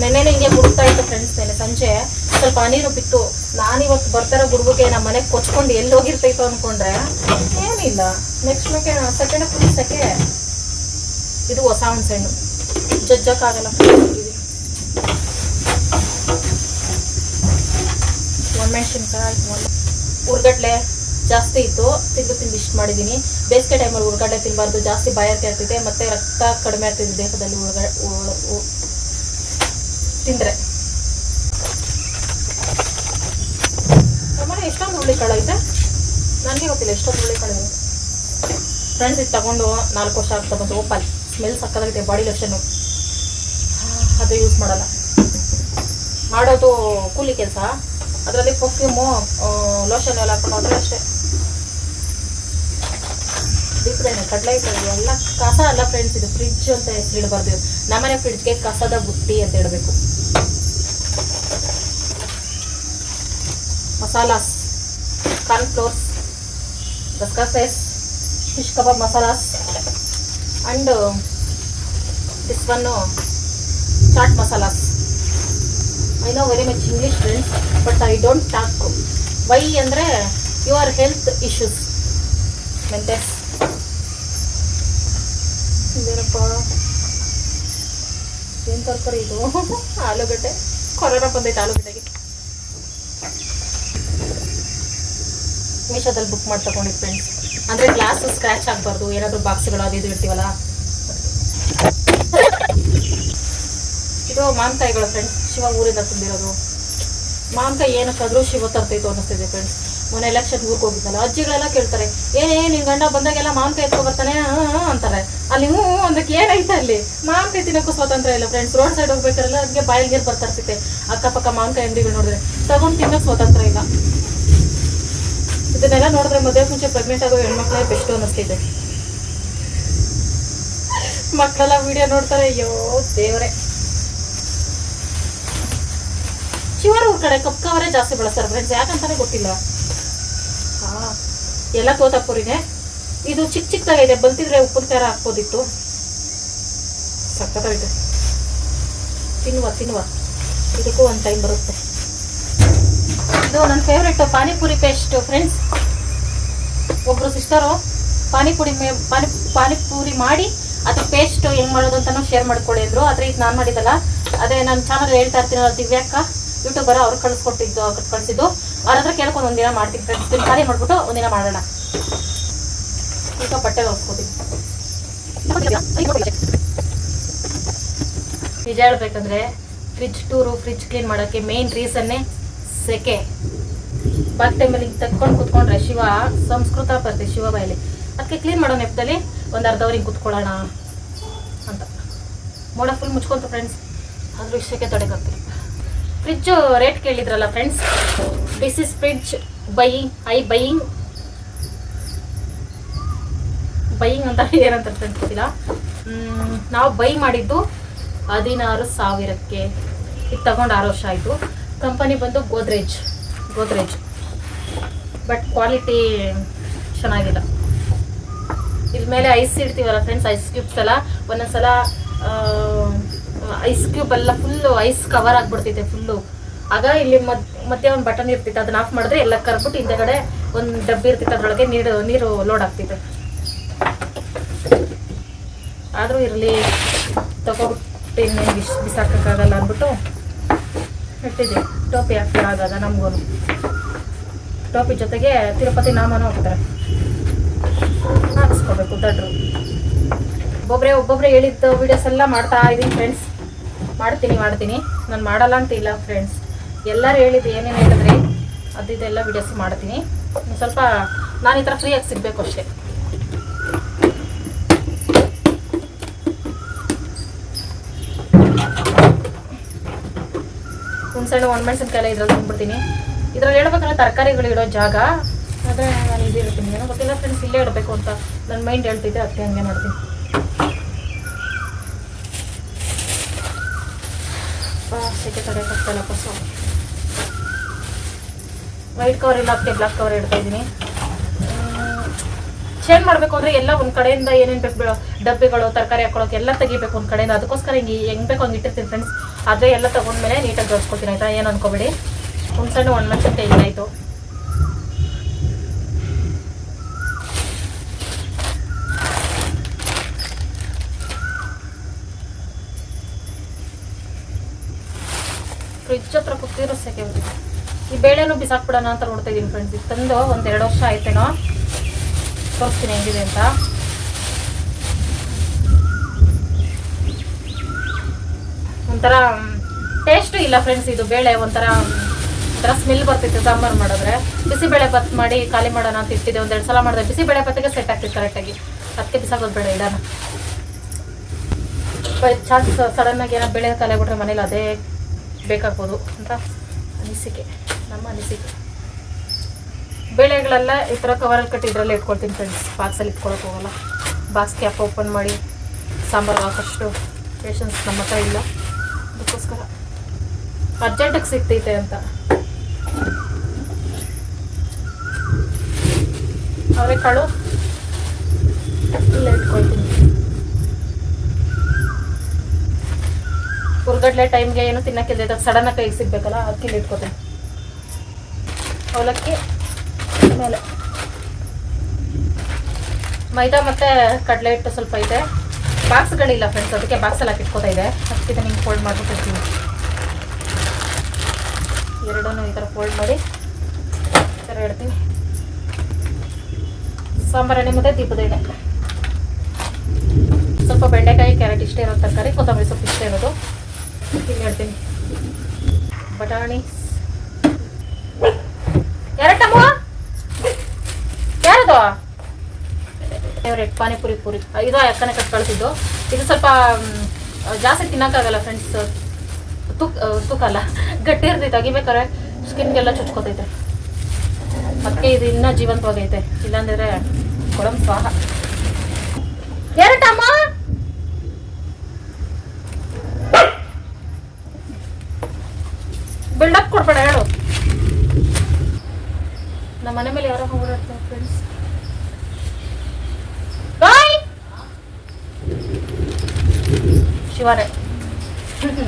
ನೆನ್ನೆನೇ ಹಿಂಗೆ ಗುಡುಕ್ತಾ ಇತ್ತು ಫ್ರೆಂಡ್ಸ್ ನೆನೆ ಸಂಜೆ ಸ್ವಲ್ಪ ನೀರು ಬಿತ್ತು. ನಾನು ಇವತ್ತು ಬರ್ತಾರೋ ಗುಡುಗಕ್ಕೆ ನಮ್ಮ ಮನೆಗೆ ಕೊಚ್ಕೊಂಡು ಎಲ್ಲಿ ಹೋಗಿರ್ತೈತೋ ಅನ್ಕೊಂಡ್ರೆ ಏನಿಲ್ಲ. ನೆಕ್ಸ್ಟ್ ಮೇಕೆ ಸೆಕೆಂಡ್ ಸೆಕೆ ಇದು ಹೊಸ ಹುಣಸೆಹಣ್ಣು ಜಜ್ಜಕ್ಕಾಗಲ್ಲ. ಒಣಮೆಣಸಿನ್ಕಾಯಿ ಉರ್ಗಡ್ಲೆ ಜಾಸ್ತಿ ಇತ್ತು. ತಿಂದು ತಿಂದು ಇಷ್ಟು ಮಾಡಿದ್ದೀನಿ ಬೇಸಿಗೆ ಟೈಮಲ್ಲಿ ಉರ್ಗಡ್ಲೆ ತಿನ್ನಬಾರ್ದು ಜಾಸ್ತಿ ಬಾಯಾರಿಕೆ ಆಗ್ತಿದೆ ಮತ್ತು ರಕ್ತ ಕಡಿಮೆ ಆಗ್ತಿದೆ ದೇಹದಲ್ಲಿ ಉರ್ಗ ಉ- ಉ- ತಿಂದರೆ. ನಮ್ಮನೆ ಎಷ್ಟೊಂದು ಹುರುಳಿಕಾಳು ಐತೆ? ನನಗೆ ಗೊತ್ತಿಲ್ಲ, ಎಷ್ಟೊಂದು ಹುರುಳಿಕಾಳು ಇದೆ ಫ್ರೆಂಡ್ಸ್ ಇದು ತಗೊಂಡು ನಾಲ್ಕು ವರ್ಷ ಆಗ್ತಾ ಬಂತು ಓಪಲ್. ಸ್ಮೆಲ್ ಸಕ್ಕದಾಗಿದೆ ಬಾಡಿ ಲಕ್ಷನು ಅದು ಯೂಸ್ ಮಾಡಲ್ಲ. ಮಾಡೋದು ಕೂಲಿ ಕೆಲಸ. ಅದರಲ್ಲಿ ಪರ್ಫ್ಯೂಮು ಲೋಷನ್ ಎಲ್ಲ ಹಾಕೊಂಡು ಹೋದ್ರೆ ಅಷ್ಟೇ. ಬಿಟ್ಬಿಡೋಣ ಕಡಲೆ ಇಟ್ಟು ಎಲ್ಲ ಕಸ ಅಲ್ಲ ಫ್ರೆಂಡ್ಸ್ ಇದು ಫ್ರಿಡ್ಜ್ ಅಂತ ಹೆಸರಿಡಬಾರ್ದು ನಮ್ಮನೆ ಫ್ರಿಡ್ಜ್ಗೆ ಕಸದ ಬುಟ್ಟಿ ಅಂತ ಇಡಬೇಕು. Masalas cornflours ಗಸ್ಗಸೆಸ್ fish kebab masalas and this one chaat masalas I know very much English friends but I don't talk why ಅಂದರೆ ಯುವರ್ ಹೆಲ್ತ್ ಇಶ್ಯೂಸ್ ಮೆಂತೆಸ್ ಇದೇನಪ್ಪ? ಏನು ತರಕಾರಿ ಇದು? ಆಲೂಗಡ್ಡೆ. ಕೊರೋನಾ ಬಂದೈತೆ ಆಲೂಗಡ್ಡೆಗೆ. ಮೀಶೋದಲ್ಲಿ ಬುಕ್ ಮಾಡಿ ತಗೊಂಡಿದ್ದು ಫ್ರೆಂಡ್ಸ್ ಅಂದರೆ ಗ್ಲಾಸ್ ಸ್ಕ್ರ್ಯಾಚ್ ಆಗಬಾರ್ದು, ಏನಾದರೂ ಬಾಕ್ಸ್ಗಳು ಅದು ಇದು ಇರ್ತೀವಲ್ಲ. ಇದು ಮಾವಿನಕಾಯಿಗಳು ಫ್ರೆಂಡ್ಸ್ ಶಿವ ಊರಿಂದ ತುಂಬಿರೋದು ಮಾವಿನಕಾಯಿ ಏನಕ್ಕಾದ್ರೂ ಶಿವ ತರ್ತೈತು ಅನ್ನಿಸ್ತಿದೆ ಫ್ರೆಂಡ್ಸ್ ಮೊನ್ನೆ ಎಲೆಕ್ಷನ್ ಊರಿಗೆ ಹೋಗಿದ್ದಲ್ಲ, ಅಜ್ಜಿಗಳೆಲ್ಲ ಕೇಳ್ತಾರೆ ಏನೇ ನಿನ್ ಗಂಡ ಬಂದಾಗೆಲ್ಲ ಮಾವಿನಕಾಯಿ ಎತ್ಕೊ ಬರ್ತಾನೆ? ಅಂತಾರೆ. ಅಲ್ಲಿ ಹ್ಞೂ ಅಂದಕ್ಕೆ ಏನೈತೆ ಅಲ್ಲಿ? ಮಾವಿನಕಾಯಿ ತಿನ್ನೋಕ್ಕೂ ಸ್ವಾತಂತ್ರ್ಯ ಇಲ್ಲ ಫ್ರೆಂಡ್ಸ್ ರೋಡ್ ಸೈಡ್ ಹೋಗ್ಬೇಕಾರೆಲ್ಲ ಅದಕ್ಕೆ ಬಾಯಲ್ಲಿ ನೀರು ಬರ್ತಾ ಇರ್ತೈತೆ ಅಕ್ಕಪಕ್ಕ ಮಾವಿನಕಾಯಿ ಅಂಗಡಿಗಳು ನೋಡಿದ್ರೆ ತಗೊಂಡು ತಿನ್ನೋಕೆ ಸ್ವಾತಂತ್ರ್ಯ ಇಲ್ಲ. ಇದನ್ನೆಲ್ಲ ನೋಡಿದ್ರೆ ಮದುವೆ ಮುಂಚೆ ಪ್ರೆಗ್ನೆಂಟ್ ಆಗೋ ಹೆಣ್ಮಕ್ಳೇ ಬೆಸ್ಟ್ ಅನ್ನಿಸ್ತಿದೆ. ಮಕ್ಕಳೆಲ್ಲ ವಿಡಿಯೋ ನೋಡ್ತಾರೆ, ಅಯ್ಯೋ ದೇವರೇ. ಶಿವರೂರ್ ಕಡೆ ಕಪ್ ಕವರೇ ಜಾಸ್ತಿ ಬಳಸ್ತಾರೆ ಫ್ರೆಂಡ್ಸ್ ಯಾಕಂತಾನೆ ಗೊತ್ತಿಲ್ಲ. ಹಾ, ಎಲ್ಲ ತೋತಾಪುರಿನೇ. ಇದು ಚಿಕ್ಕ ಚಿಕ್ಕದಾಗಿದೆ ಬಂತಿದ್ರೆ ಉಪ್ಪಿನ ಖಾರ ಹಾಕ್ಬೋದಿತ್ತು. ಸಕ್ಕತ್ತಾಗಿದೆ ತಿನ್ನುವ ತಿನ್ನುವ. ಇದಕ್ಕೂ ಒಂದು ಟೈಮ್ ಬರುತ್ತೆ. ಇದು ನನ್ನ ಫೇವ್ರೆಟ್ ಪಾನಿಪುರಿ ಪೇಸ್ಟ್ ಫ್ರೆಂಡ್ಸ್ ಒಬ್ರು ಸಿಸ್ಟರು ಪಾನಿಪುರಿ ಪಾನಿ ಪಾನಿಪುರಿ ಮಾಡಿ ಅದ್ರ ಪೇಸ್ಟ್ ಹೆಂಗ್ ಮಾಡೋದು ಅಂತಾನು ಶೇರ್ ಮಾಡ್ಕೊಳ್ಳಿ ಅಂದ್ರು. ಆದ್ರೆ ಇದು ನಾನು ಮಾಡಿದಲ್ಲ ಅದೇ ನನ್ನ ಚಾನಲ್ ಹೇಳ್ತಾ ಇರ್ತೀನಲ್ಲ ದಿವ್ಯಾಕ ಯೂಟ್ಯೂಬರ್ ಅವ್ರು ಕಳಿಸ್ಕೊಟ್ಟಿದ್ದು ಅವ್ರು ಕಳಿಸಿದ್ದು. ಅವ್ರ ಹತ್ರ ಕೇಳ್ಕೊಂಡು ಒಂದಿನ ಮಾಡ್ತೀನಿ ಫ್ರೆಂಡ್ಸ್ ತಿನ್ ಖಾಲಿ ಮಾಡ್ಬಿಟ್ಟು ಒಂದಿನ ಮಾಡೋಣ. ಈಗ ಬಟ್ಟೆ ಒರೆಸ್ಕೊತೀನಿ ನಿಜ ಹೇಳ್ಬೇಕಂದ್ರೆ ಫ್ರಿಜ್ ಟೂರು ಫ್ರಿಜ್ ಕ್ಲೀನ್ ಮಾಡೋಕ್ಕೆ ಮೇನ್ ರೀಸನ್ನೇ ಸೆಕೆ. ಬಟ್ಟೆ ಮೇಲೆ ತಕ್ಕೊಂಡು ಕುತ್ಕೊಂಡ್ರೆ ಶಿವ, ಸಂಸ್ಕೃತ ಬರ್ತದೆ ಶಿವ ಬಾಯಲ್ಲಿ. ಅದಕ್ಕೆ ಕ್ಲೀನ್ ಮಾಡೋ ನೆಪದಲ್ಲಿ ಒಂದು ಅರ್ಧ ಅವ್ರಿಗೆ ಕುತ್ಕೊಳ್ಳೋಣ ಅಂತ. ಮೋಡ ಫುಲ್ ಮುಚ್ಕೊಂತು ಫ್ರೆಂಡ್ಸ್ ಆದರೂ ಇಷ್ಟಕ್ಕೆ ತಡೆಗಾಗ್ತಿಲ್ಲ ಫ್ರಿಜ್ಜು ರೇಟ್ ಕೇಳಿದ್ರಲ್ಲ friends this is fridge buying I buying buying ಅಂತ ಏನಂತ ಫ್ರೆಂಡ್ಸ್ ಗೊತ್ತಿಲ್ಲ. ನಾವು ಬೈ ಮಾಡಿದ್ದು ಹದಿನಾರು ಸಾವಿರಕ್ಕೆ. ಇದು ತಗೊಂಡು ಆರು ವರ್ಷ ಆಯಿತು. ಕಂಪನಿ ಬಂದು ಗೋದ್ರೇಜ್ ಗೋದ್ರೇಜ್. ಬಟ್ ಕ್ವಾಲಿಟಿ ಚೆನ್ನಾಗಿಲ್ಲ. ಇದ್ರ ಮೇಲೆ ಐಸ್ ಇಡ್ತೀವಲ್ಲ ಫ್ರೆಂಡ್ಸ್ ಐಸ್ ಕ್ಯೂಬ್ಸ್ ಎಲ್ಲ. ಒಂದೊಂದ್ಸಲ ಐಸ್ ಕ್ಯೂಬ್ ಎಲ್ಲ ಫುಲ್ಲು ಐಸ್ ಕವರ್ ಆಗಿಬಿಡ್ತೈತೆ ಫುಲ್ಲು ಆಗ ಇಲ್ಲಿ ಮತ್ತೆ ಒಂದು ಬಟನ್ ಇರ್ತಿತ್ತು, ಅದನ್ನ ಆಫ್ ಮಾಡಿದ್ರೆ ಎಲ್ಲ ಕರ್ಬಿಟ್ಟು ಹಿಂದೆಗಡೆ ಒಂದು ಡಬ್ಬಿ ಇರ್ತಿತ್ತು, ಅದರೊಳಗೆ ನೀರು ನೀರು ಲೋಡ್ ಆಗ್ತಿತ್ತು. ಆದರೂ ಇರಲಿ, ತಗೊಬಿಟ್ಟು ಇನ್ನೇನು ಬಿಸ್, ಬಿಸಾಕೋಕ್ಕಾಗಲ್ಲ ಅಂದ್ಬಿಟ್ಟು ಇಟ್ಟಿದ್ದೆ ಟೋಪಿ ಹಾಕ್ತಾರೆ ಆಗಾಗ ನಮಗೂ ಟೋಪಿ ಜೊತೆಗೆ ತಿರುಪತಿ ನಾಮನೂ ಹೋಗ್ತಾರೆ ಹಾಕಿಸ್ಕೋಬೇಕು, ದಡ್ರು. ಒಬ್ಬೊಬ್ಬರೇ ಒಬ್ಬೊಬ್ಬರೇ ಹೇಳಿದ್ದು ವಿಡಿಯೋಸ್ ಎಲ್ಲ ಮಾಡ್ತಾ ಇದ್ದೀನಿ ಫ್ರೆಂಡ್ಸ್ ಮಾಡ್ತೀನಿ ಮಾಡ್ತೀನಿ. ನಾನು ಮಾಡಲ್ಲ ಅಂತ ಇಲ್ಲ ಫ್ರೆಂಡ್ಸ್ ಎಲ್ಲರೂ ಹೇಳಿದ್ದು ಏನೇನು ಹೇಳಿದ್ರಿ ಅದು ಇದೆಲ್ಲ ವಿಡಿಯೋಸ್ ಮಾಡ್ತೀನಿ. ಸ್ವಲ್ಪ ನಾನು ಈ ಥರ ಫ್ರೀಯಾಗಿ ಸಿಗಬೇಕು ಅಷ್ಟೇ. ಹುಣ್ಸೆಹಣ್ಣು ಒಣಮೆಣಸಿನ್ಕಾಯಿ ಇದ್ರಲ್ಲಿ ತಂದ್ಬಿಡ್ತೀನಿ. ಇದ್ರಲ್ಲಿ ಹೇಳ್ಬೇಕಂದ್ರೆ ತರಕಾರಿಗಳು ಇಡೋ ಜಾಗ, ಆದರೆ ನಾನು ಇದು ಇರ್ತೀನಿ ಏನೋ ಗೊತ್ತಿಲ್ಲ ಫ್ರೆಂಡ್ಸ್ ಇಲ್ಲೇ ಇಡಬೇಕು ಅಂತ ನನ್ನ ಮೈಂಡ್ ಹೇಳ್ತಿದ್ದೆ ಅದಕ್ಕೆ ಹಂಗೆ ಮಾಡ್ತೀನಿ. ಸೆಕೆ ತಡೆಯೋಕ್ಕಾಗ್ತಾಯಿಲ್ಲ ಪಸು ವೈಟ್ ಕವರ್ ಇಲ್ಲ, ಅದಕ್ಕೆ ಬ್ಲಾಕ್ ಕವರ್ ಇಡ್ತಾ ಇದ್ದೀನಿ. ಚೇಂಜ್ ಮಾಡಬೇಕು ಅಂದರೆ ಎಲ್ಲ ಒಂದು ಕಡೆಯಿಂದ ಏನೇನು ಬೇಕು ಡಬ್ಬಿಗಳು, ತರಕಾರಿ ಹಾಕೊಳ್ಳೋಕೆ ಎಲ್ಲ ತೆಗಿಬೇಕು ಒಂದು ಕಡೆಯಿಂದ. ಅದಕ್ಕೋಸ್ಕರ ಹಿಂಗೆ ಹೆಂಗ್ ಬೇಕು ಹಂಗೆ ಇಟ್ಟಿರ್ತೀನಿ ಫ್ರೆಂಡ್ಸ್ ಅದೇ ಎಲ್ಲ ತಗೊಂಡ್ಮೇಲೆ ನೀಟಾಗಿ ಜೋಡಿಸ್ಕೊತೀನಿ, ಆಯ್ತಾ? ಏನು ಅನ್ಕೋಬೇಡಿ. ಮಚ್ಚೆ ಟೇಸ್ಟ್ ಆಯ್ತು. ಫ್ರಿಜ್ ಹತ್ರ ಕುತ್ತಿರೋ ಸೆಕೆ ಈ ಬೇಳೆನೂ ಬಿಸಾಕ್ಬಿಡೋಣ ಅಂತ ನೋಡ್ತಾ ಇದ್ದೀನಿ ಫ್ರೆಂಡ್ಸ್ ತಂದು ಒಂದು ಎರಡು ವರ್ಷ ಆಯ್ತೇನೋ? ತೋರಿಸ್ತೀನಿ ಹೆಂಗಿದೆ ಅಂತ ಒಂಥರ ಟೇಸ್ಟು ಇಲ್ಲ ಫ್ರೆಂಡ್ಸ್ ಇದು ಬೇಳೆ, ಒಂಥರ ಒಂಥರ ಸ್ಮೆಲ್ ಬರ್ತಿತ್ತು ಸಾಂಬಾರು ಮಾಡಿದ್ರೆ. ಬಿಸಿಬೇಳೆ ಬತ್ ಮಾಡಿ ಖಾಲಿ ಮಾಡೋಣ ಅಂತ ಇಟ್ಟಿದ್ದೆ ಒಂದೆರಡು ಸಲ ಮಾಡಿದೆ ಬಿಸಿಬೇಳೆ ಬತ್ತಿಗೆ ಸೆಟ್ ಆಗ್ತಿತ್ತು ಕರೆಕ್ಟಾಗಿ ಅದಕ್ಕೆ ಬಿಸಾಕೋದು ಬೇಡ, ಇಡೋಣ. ಚಾನ್ಸ್ ಸಡನ್ನಾಗಿ ಏನೋ ಬೆಳೆ ತಲೆ ಬಿಟ್ರೆ ಮನೇಲಿ ಅದೇ ಬೇಕಾಗ್ಬೋದು ಅಂತ ಅನಿಸಿಕೆ, ನಮ್ಮ ಅನಿಸಿಕೆ. ಬೇಳೆಗಳೆಲ್ಲ ಈ ಥರ ಕವರಲ್ಲಿ ಕಟ್ಟಿ ಇದರಲ್ಲೇ ಇಟ್ಕೊಳ್ತೀನಿ ಫ್ರೆಂಡ್ಸ್ ಬಾಕ್ಸಲ್ಲಿ ಇಟ್ಕೊಳಕ್ಕೆ ಹೋಗಲ್ಲ. ಬಾಕ್ಸ್ ಕ್ಯಾಪ್ ಓಪನ್ ಮಾಡಿ ಸಾಂಬಾರು ಹಾಕೋಷ್ಟು ಪೇಷನ್ಸ್ ನಮ್ಮ ಹತ್ರ ಇಲ್ಲ. ಅದಕ್ಕೋಸ್ಕರ ಅರ್ಜೆಂಟಿಗೆ ಸಿಗ್ತೈತೆ ಅಂತ. ಅವರೆಕಾಳು ಇಲ್ಲೇ ಇಟ್ಕೊಳ್ತೀನಿ. ಹುರ್ಗಡ್ಲೆ ಟೈಮ್ಗೆ ಏನು ತಿನ್ನೋಕ್ಕೆ ಸಡನ್ನಾಗಿ ಕೈಗೆ ಸಿಗ್ಬೇಕಲ್ಲ, ಅದಕ್ಕೆ ಇಟ್ಕೋತೀನಿ ಅವಲಕ್ಕಿ? ಮೇಲೆ. ಮೈದಾ ಮತ್ತು ಕಡಲೆ ಹಿಟ್ಟು ಸ್ವಲ್ಪ ಇದೆ. ಬಾಕ್ಸ್ಗಳಿಲ್ಲ ಫ್ರೆಂಡ್ಸ್ ಅದಕ್ಕೆ ಬಾಕ್ಸಲ್ಲಿ ಹಾಕಿ ಕಿಟ್ಕೋತಾ ಇದೆ. ಅದಕ್ಕೆ ನಿಮ್ಗೆ ಫೋಲ್ಡ್ ಮಾಡ್ಬಿಟ್ಟಿರ್ತೀನಿ ಎರಡನ್ನೂ ಈ ಥರ ಫೋಲ್ಡ್ ಮಾಡಿ ಈ ಥರ ಇಡ್ತೀನಿ. ಸಾಂಬಾರಣೆ ಮತ್ತೆ ದೀಪದ ಎಣ್ಣೆ. ಸ್ವಲ್ಪ ಬೆಂಡೆಕಾಯಿ, ಕ್ಯಾರೆಟ್ ಇಷ್ಟೇ ಇರೋ ತರಕಾರಿ, ಕೊತ್ತಂಬರಿ ಸೊಪ್ಪು ಇಷ್ಟೇ ಇರೋದು. ಹೇಳ್ತೀನಿ. ಬಟಾಣಿ. ಎರಡು ಯಾರದು ಫೇವ್ರೇಟ್ ಪಾನಿಪುರಿ, ಪೂರಿ. ಇದು ಅಕ್ಕನೆ ಕಟ್ ಕಳಿಸಿದ್ದು. ಇದು ಸ್ವಲ್ಪ ಜಾಸ್ತಿ ತಿನ್ನೋಕ್ಕಾಗಲ್ಲ ಫ್ರೆಂಡ್ಸ್ ತುಕ್ ತುಕ್ಕಲ್ಲ ಗಟ್ಟಿ ಇರ್ತೈತೆ ಅಗಿಬೇಕಾರೆ ಸ್ಕಿನ್ಗೆಲ್ಲ ಚುಚ್ಕೋತೈತೆ. ಮತ್ತೆ ಇದು ಇನ್ನೂ ಜೀವಂತವಾಗೈತೆ. ಇಲ್ಲಾಂದ್ರೆ ಕೊಡಂ ಸ್ವಾಹ. ಯಾರಟ್ಟಮ್ಮ ಬಿಲ್ಡಪ್ ಕೊಡ್ಬೇಡ ಹೇಳು ನಮ್ಮ ಮನೆ ಮೇಲೆ ಯಾರೋ ಹೋಗ್ಬಿಡ್ತಾರೆ ಫ್ರೆಂಡ್ಸ್ ಬಾಯ್ ಶಿವನೇ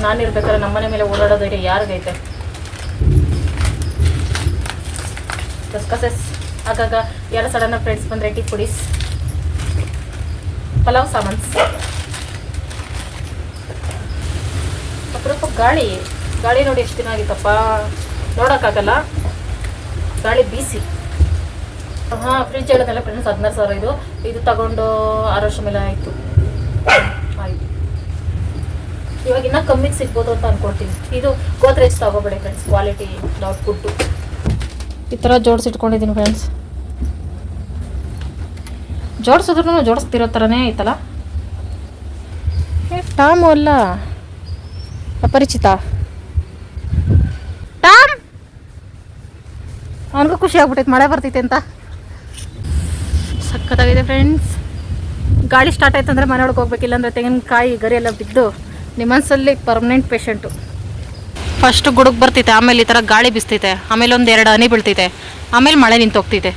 ನಾನು ಇರ್ಬೇಕಾದ್ರೆ ನಮ್ಮನೆ ಮೇಲೆ ಓಡಾಡೋದಕ್ಕೆ ಯಾರಿಗೈತೆ? ದಸ್ಕಸಸ್ ಆಗಾಗ ಯಾರ ಸಡನ್ನ ಫ್ರೆಂಡ್ಸ್ ಬಂದರೆ ಟೀ ಪುಡೀಸ್ ಪಲಾವ್ ಸಾಮಾನ್ಸ್. ಅಪರೂಪ ಗಾಳಿ. ಗಾಳಿ ನೋಡಿ ಎಷ್ಟು ದಿನ ಆಗಿತ್ತಪ್ಪ? ನೋಡೋಕ್ಕಾಗಲ್ಲ. ಗಾಳಿ ಬೀಸಿ. ಹಾಂ ಫ್ರಿಜ್ ಹೇಳೋದಲ್ಲ ಫ್ರೆಂಡ್ಸ್ ಹದಿನಾರು ಸಾವಿರ ಇದು. ಇದು ತಗೊಂಡು ಆರು ವರ್ಷ ಮೇಲೆ ಆಯಿತು. ಇವಾಗ ಇನ್ನೂ ಕಮ್ಮಿಗೆ ಸಿಗ್ಬೋದು ಅಂತ ಅನ್ಕೊಳ್ತೀನಿ. ಇದು ಗೋದ್ರೇಜ್ ತಗೋಬೇಡಿ ಫ್ರೆಂಡ್ಸ್ ಕ್ವಾಲಿಟಿ ಗುಡ್ಡು ಈ ಥರ ಜೋಡಿಸಿಟ್ಕೊಂಡಿದ್ದೀನಿ ಫ್ರೆಂಡ್ಸ್ ಜೋಡಿಸಿದ್ರು ಜೋಡಿಸ್ತಿರೋ ಥರನೇ ಐತಲ್ಲ? ಟಾಮು ಅಲ್ಲ. ಅಪರಿಚಿತ. ಟಾಮ್! ಅವನಿಗೂ ಖುಷಿ ಆಗ್ಬಿಟ್ಟೈತೆ, ಮಳೆ ಬರ್ತೈತೆ ಅಂತ. ಸಖತ್ತಾಗಿದೆ ಫ್ರೆಂಡ್ಸ್ ಗಾಳಿ ಸ್ಟಾರ್ಟ್ ಆಯ್ತು ಅಂದರೆ ಮನೆಯೊಳಗೆ ಹೋಗ್ಬೇಕಿಲ್ಲ ಅಂದರೆ ತೆಂಗಿನಕಾಯಿ ಗರಿ ಎಲ್ಲ ಬಿದ್ದು ನಿಮ್ಮ ಮನಸ್ಸಲ್ಲಿ ಪರ್ಮನೆಂಟ್ ಪೇಷಂಟು ಫಸ್ಟ್ ಗುಡುಗ್ ಬರ್ತೈತೆ ಆಮೇಲೆ ಈ ಥರ ಗಾಳಿ ಬಿಸ್ತೈತೆ ಆಮೇಲೆ ಒಂದು ಎರಡು ಹನಿ ಬೀಳ್ತೈತೆ ಆಮೇಲೆ ಮಳೆ ನಿಂತು ಹೋಗ್ತೈತೆ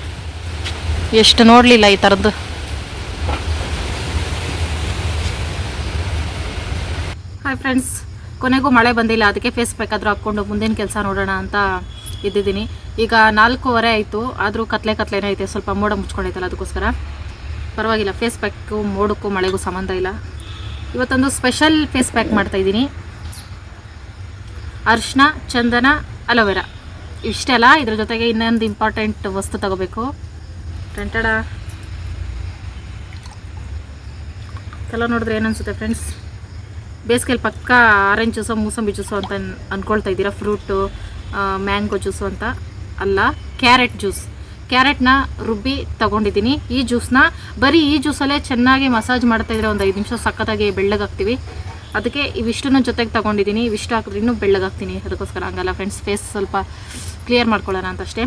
ಎಷ್ಟು ನೋಡಲಿಲ್ಲ ಈ ಥರದ್ದು ಹಾಯ್ ಫ್ರೆಂಡ್ಸ್ ಕೊನೆಗೂ ಮಳೆ ಬಂದಿಲ್ಲ ಅದಕ್ಕೆ ಫೇಸ್ ಬೇಕಾದರೂ ಹಾಕ್ಕೊಂಡು ಮುಂದಿನ ಕೆಲಸ ನೋಡೋಣ ಅಂತ ಇದ್ದಿದ್ದೀನಿ. ಈಗ ನಾಲ್ಕೂವರೆ ಆಯಿತು ಆದರೂ ಕತ್ಲೆ ಕತ್ಲೆನೇ ಐತೆ ಸ್ವಲ್ಪ ಮೋಡ ಮುಚ್ಕೊಂಡೈತಲ್ಲ ಅದಕ್ಕೋಸ್ಕರ. ಪರವಾಗಿಲ್ಲ ಫೇಸ್ ಪ್ಯಾಕು ಮೋಡಕ್ಕೂ ಮಳೆಗೂ ಸಂಬಂಧ ಇಲ್ಲ. ಇವತ್ತೊಂದು ಸ್ಪೆಷಲ್ ಫೇಸ್ ಪ್ಯಾಕ್ ಮಾಡ್ತಾಯಿದ್ದೀನಿ ಅರ್ಶಿನ ಚಂದನ ಅಲೋವೆರಾ. ಇಷ್ಟೆಲ್ಲ ಅಲ್ಲ ಇದ್ರ ಜೊತೆಗೆ ಇನ್ನೊಂದು ಇಂಪಾರ್ಟೆಂಟ್ ವಸ್ತು ತಗೋಬೇಕು. ಟೆಂಟಡ ಕಲರ್ ನೋಡಿದ್ರೆ ಏನನ್ಸುತ್ತೆ ಫ್ರೆಂಡ್ಸ್ ಬೇಸಿಗೆಯಲ್ಲಿ ಪಕ್ಕ ಆರೆಂಜ್ ಜ್ಯೂಸು ಮೂಸಂಬಿ ಜ್ಯೂಸು ಅಂತ ಅಂದ್ಕೊಳ್ತಾ ಇದ್ದೀರಾ? ಫ್ರೂಟು ಮ್ಯಾಂಗೋ ಜ್ಯೂಸು ಅಂತ. ಅಲ್ಲ ಕ್ಯಾರೆಟ್ ಜ್ಯೂಸ್ ಕ್ಯಾರೆಟ್ನ ರುಬ್ಬಿ ತಗೊಂಡಿದ್ದೀನಿ. ಈ ಜ್ಯೂಸ್ನ ಬರೀ ಈ ಜ್ಯೂಸಲ್ಲೇ ಚೆನ್ನಾಗಿ ಮಸಾಜ್ ಮಾಡ್ತಾ ಇದ್ರೆ ಒಂದು ಐದು ನಿಮಿಷ ಸಖತ್ತಾಗಿ ಬೆಳ್ಳಗಾಗ್ತೀವಿ. ಅದಕ್ಕೆ ಇವಿಷ್ಟನ್ನು ಜೊತೆಗೆ ತಗೊಂಡಿದ್ದೀನಿ. ಇವಿಷ್ಟು ಹಾಕಿದ್ರೆ ಇನ್ನೂ ಬೆಳ್ಳಗಾಗ್ತೀನಿ. ಅದಕ್ಕೋಸ್ಕರ ಹಂಗಲ್ಲ ಫ್ರೆಂಡ್ಸ್ ಫೇಸ್ ಸ್ವಲ್ಪ ಕ್ಲಿಯರ್ ಮಾಡ್ಕೊಳ್ಳೋಣ ಅಂತ ಅಷ್ಟೇ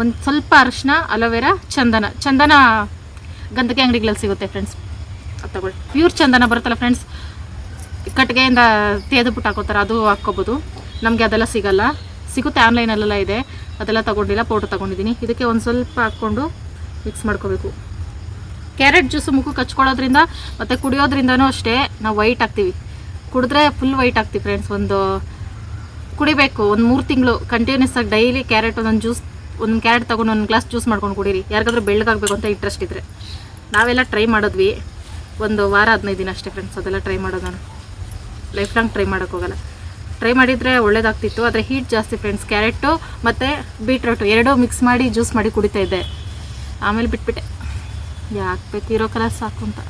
ಒಂದು ಸ್ವಲ್ಪ ಅರಿಶಿನ ಅಲೋವೆರಾ, ಚಂದನ. ಚಂದನ ಗಂಧಕ್ಕೆ ಅಂಗಡಿಗಳಲ್ಲಿ ಸಿಗುತ್ತೆ ಫ್ರೆಂಡ್ಸ್ ಅದು ತಗೊಳ್ಳಿ. ಪ್ಯೂರ್ ಚಂದನ ಬರುತ್ತಲ್ಲ ಫ್ರೆಂಡ್ಸ್ ಕಟ್ಟಿಗೆಯಿಂದ ತೇದ್ಬಿಟ್ಟು ಹಾಕೋತಾರೆ ಅದು ಹಾಕ್ಕೋಬೋದು. ನಮಗೆ ಅದೆಲ್ಲ ಸಿಗಲ್ಲ. ಸಿಗುತ್ತೆ ಆನ್ಲೈನಲ್ಲೆಲ್ಲ ಇದೆ. ಅದೆಲ್ಲ ತೊಗೊಂಡಿಲ್ಲ, ಪೌಡ್ರ್ ತೊಗೊಂಡಿದ್ದೀನಿ. ಇದಕ್ಕೆ ಒಂದು ಸ್ವಲ್ಪ ಹಾಕ್ಕೊಂಡು ಮಿಕ್ಸ್ ಮಾಡ್ಕೋಬೇಕು. ಕ್ಯಾರೆಟ್ ಜ್ಯೂಸು ಮುಖಕ್ಕೆ ಕಚ್ಕೊಳ್ಳೋದ್ರಿಂದ ಮತ್ತು ಕುಡಿಯೋದ್ರಿಂದನೂ ಅಷ್ಟೇ ನಾವು ವೈಟ್ ಆಗ್ತೀವಿ ಕುಡಿದ್ರೆ ಫುಲ್ ವೈಟ್ ಆಗ್ತೀವಿ ಫ್ರೆಂಡ್ಸ್ ಒಂದು ಕುಡಿಬೇಕು, ಒಂದು ಮೂರು ತಿಂಗಳು ಕಂಟಿನ್ಯೂಸ್ ಆಗಿ ಡೈಲಿ ಕ್ಯಾರೆಟ್ ಒಂದೊಂದು ಜ್ಯೂಸ್ ಒಂದು ಕ್ಯಾರೆಟ್ ತೊಗೊಂಡು ಒಂದು ಗ್ಲಾಸ್ ಜ್ಯೂಸ್ ಮಾಡ್ಕೊಂಡು ಕುಡೀರಿ. ಯಾರಿಗಾದ್ರೂ ಬೆಳ್ಳಗಾಗಬೇಕು ಅಂತ ಇಂಟ್ರೆಸ್ಟ್ ಇದ್ದರೆ ನಾವೆಲ್ಲ ಟ್ರೈ ಮಾಡಿದ್ವಿ. ಒಂದು ವಾರ ಹದಿನೈದು ದಿನ ಅಷ್ಟೇ ಫ್ರೆಂಡ್ಸ್ ಅದೆಲ್ಲ ಟ್ರೈ ಮಾಡೋದು ನಾನು. ಲೈಫ್ ಲಾಂಗ್ ಟ್ರೈ ಮಾಡೋಕ್ಕೋಗಲ್ಲ ಟ್ರೈ ಮಾಡಿದರೆ ಒಳ್ಳೇದಾಗ್ತಿತ್ತು. ಆದರೆ ಹೀಟ್ ಜಾಸ್ತಿ ಫ್ರೆಂಡ್ಸ್ ಕ್ಯಾರೆಟು ಮತ್ತು ಬೀಟ್ರೋಟು ಎರಡೂ ಮಿಕ್ಸ್ ಮಾಡಿ ಜ್ಯೂಸ್ ಮಾಡಿ ಕುಡಿತಾ ಇದ್ದೆ. ಆಮೇಲೆ ಬಿಟ್ಬಿಟ್ಟೆ. ಯಾಕೆ ಬೇಕಿರೋ ಕಲರ್ ಸಾಕು ಅಂತ.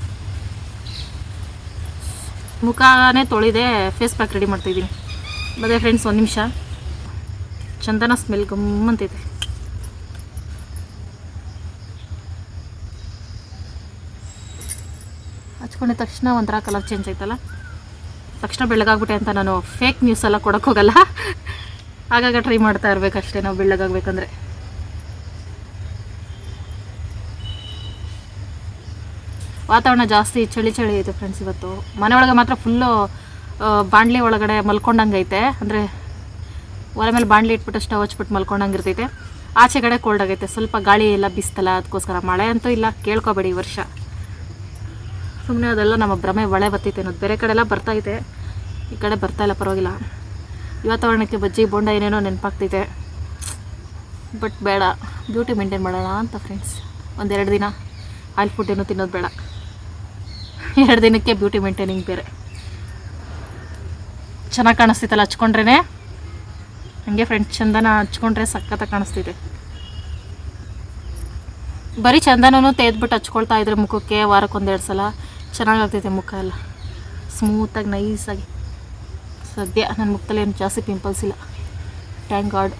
ಮುಖನೇ ತೊಳಿದೆ ಫೇಸ್ ಪ್ಯಾಕ್ ರೆಡಿ ಮಾಡ್ತಾಯಿದ್ದೀನಿ ಮತ್ತೆ ಫ್ರೆಂಡ್ಸ್ ಒಂದು ನಿಮಿಷ. ಚಂದನ ಸ್ಮೆಲ್ ಗಮ್ಮಂತೈತೆ ಹಚ್ಕೊಂಡಿದ ತಕ್ಷಣ ಒಂಥರ ಕಲರ್ ಚೇಂಜ್ ಆಯ್ತಲ್ಲ? ತಕ್ಷಣ ಬೆಳ್ಳಗಾಗ್ಬಿಟ್ಟೆ ಅಂತ ನಾನು ಫೇಕ್ ನ್ಯೂಸ್ ಎಲ್ಲ ಕೊಡೋಕೆ ಹೋಗಲ್ಲ. ಆಗಾಗ ಟ್ರೈ ಮಾಡ್ತಾ ಇರಬೇಕಷ್ಟೇ ನಾವು ಬೆಳ್ಳಗಾಗಬೇಕಂದ್ರೆ ವಾತಾವರಣ ಜಾಸ್ತಿ ಚಳಿ ಚಳಿ ಐತೆ ಫ್ರೆಂಡ್ಸ್ ಇವತ್ತು. ಮನೆ ಒಳಗೆ ಮಾತ್ರ ಫುಲ್ಲು ಬಾಂಡ್ಲಿ ಒಳಗಡೆ ಮಲ್ಕೊಂಡಂಗೆ ಐತೆ ಅಂದರೆ ಒಲೆ ಮೇಲೆ ಬಾಂಡ್ಲಿ ಇಟ್ಬಿಟ್ಟು ಸ್ಟವ್ ಹಚ್ಬಿಟ್ಟು ಮಲ್ಕೊಂಡಂಗೆ ಇರ್ತೈತೆ ಆಚೆ ಕಡೆ ಕೋಲ್ಡ್ ಆಗೈತೆ. ಸ್ವಲ್ಪ ಗಾಳಿ ಎಲ್ಲ ಬಿಸ್ತಲ್ಲ, ಅದಕ್ಕೋಸ್ಕರ ಮಳೆ ಅಂತೂ ಇಲ್ಲ. ಕೇಳ್ಕೊಬೇಡಿ ಈ ವರ್ಷ. ಸುಮ್ಮನೆ ಅದೆಲ್ಲ ನಮ್ಮ ಭ್ರಮೆ ಒಳೆ ಬರ್ತೈತೆ ಅನ್ನೋದು. ಬೇರೆ ಕಡೆ ಎಲ್ಲ ಇದೆ. ಈ ಕಡೆ ಬರ್ತಾ ಇಲ್ಲ, ಪರವಾಗಿಲ್ಲ. ವಾತಾವರಣಕ್ಕೆ ಬಜ್ಜಿ ಬೋಂಡ ಏನೇನೋ ನೆನಪಾಗ್ತೈತೆ. ಬಟ್ ಬೇಡ. ಬ್ಯೂಟಿ ಮೇಂಟೈನ್ ಮಾಡೋಣ ಅಂತ ಫ್ರೆಂಡ್ಸ್. ಒಂದೆರಡು ದಿನ. ಆಯಿಲ್ ಫುಡ್ ಏನೂ ತಿನ್ನೋದು ಬೇಡ. ಎರಡು ದಿನಕ್ಕೆ ಬ್ಯೂಟಿ ಮೇಂಟೈನಿಂಗ್ ಬೇರೆ. ಚೆನ್ನಾಗಿ ಕಾಣಿಸ್ತೈತಲ್ಲ ಹಚ್ಕೊಂಡ್ರೇ ಹಂಗೆ ಫ್ರೆಂಡ್ಸ್, ಚಂದನ ಹಚ್ಕೊಂಡ್ರೆ ಸಖತ್ತಾಗಿ ಕಾಣಿಸ್ತೈತೆ ಬರೀ ಚಂದನೂ ತೆಗೆದ್ಬಿಟ್ಟು ಹಚ್ಕೊಳ್ತಾ ಇದ್ರೆ ಮುಖಕ್ಕೆ ವಾರಕ್ಕೊಂದೆರಡು ಸಲ. ಚೆನ್ನಾಗಾಗ್ತೈತೆ ಮುಖ ಎಲ್ಲ. ಸ್ಮೂತಾಗಿ ನೈಸಾಗಿ ಸದ್ಯ ನನ್ನ ಮುಖದಲ್ಲಿ ಏನು ಜಾಸ್ತಿ ಪಿಂಪಲ್ಸ್ ಇಲ್ಲ. ಟ್ಯಾಂಕ್ ಗಾಡ್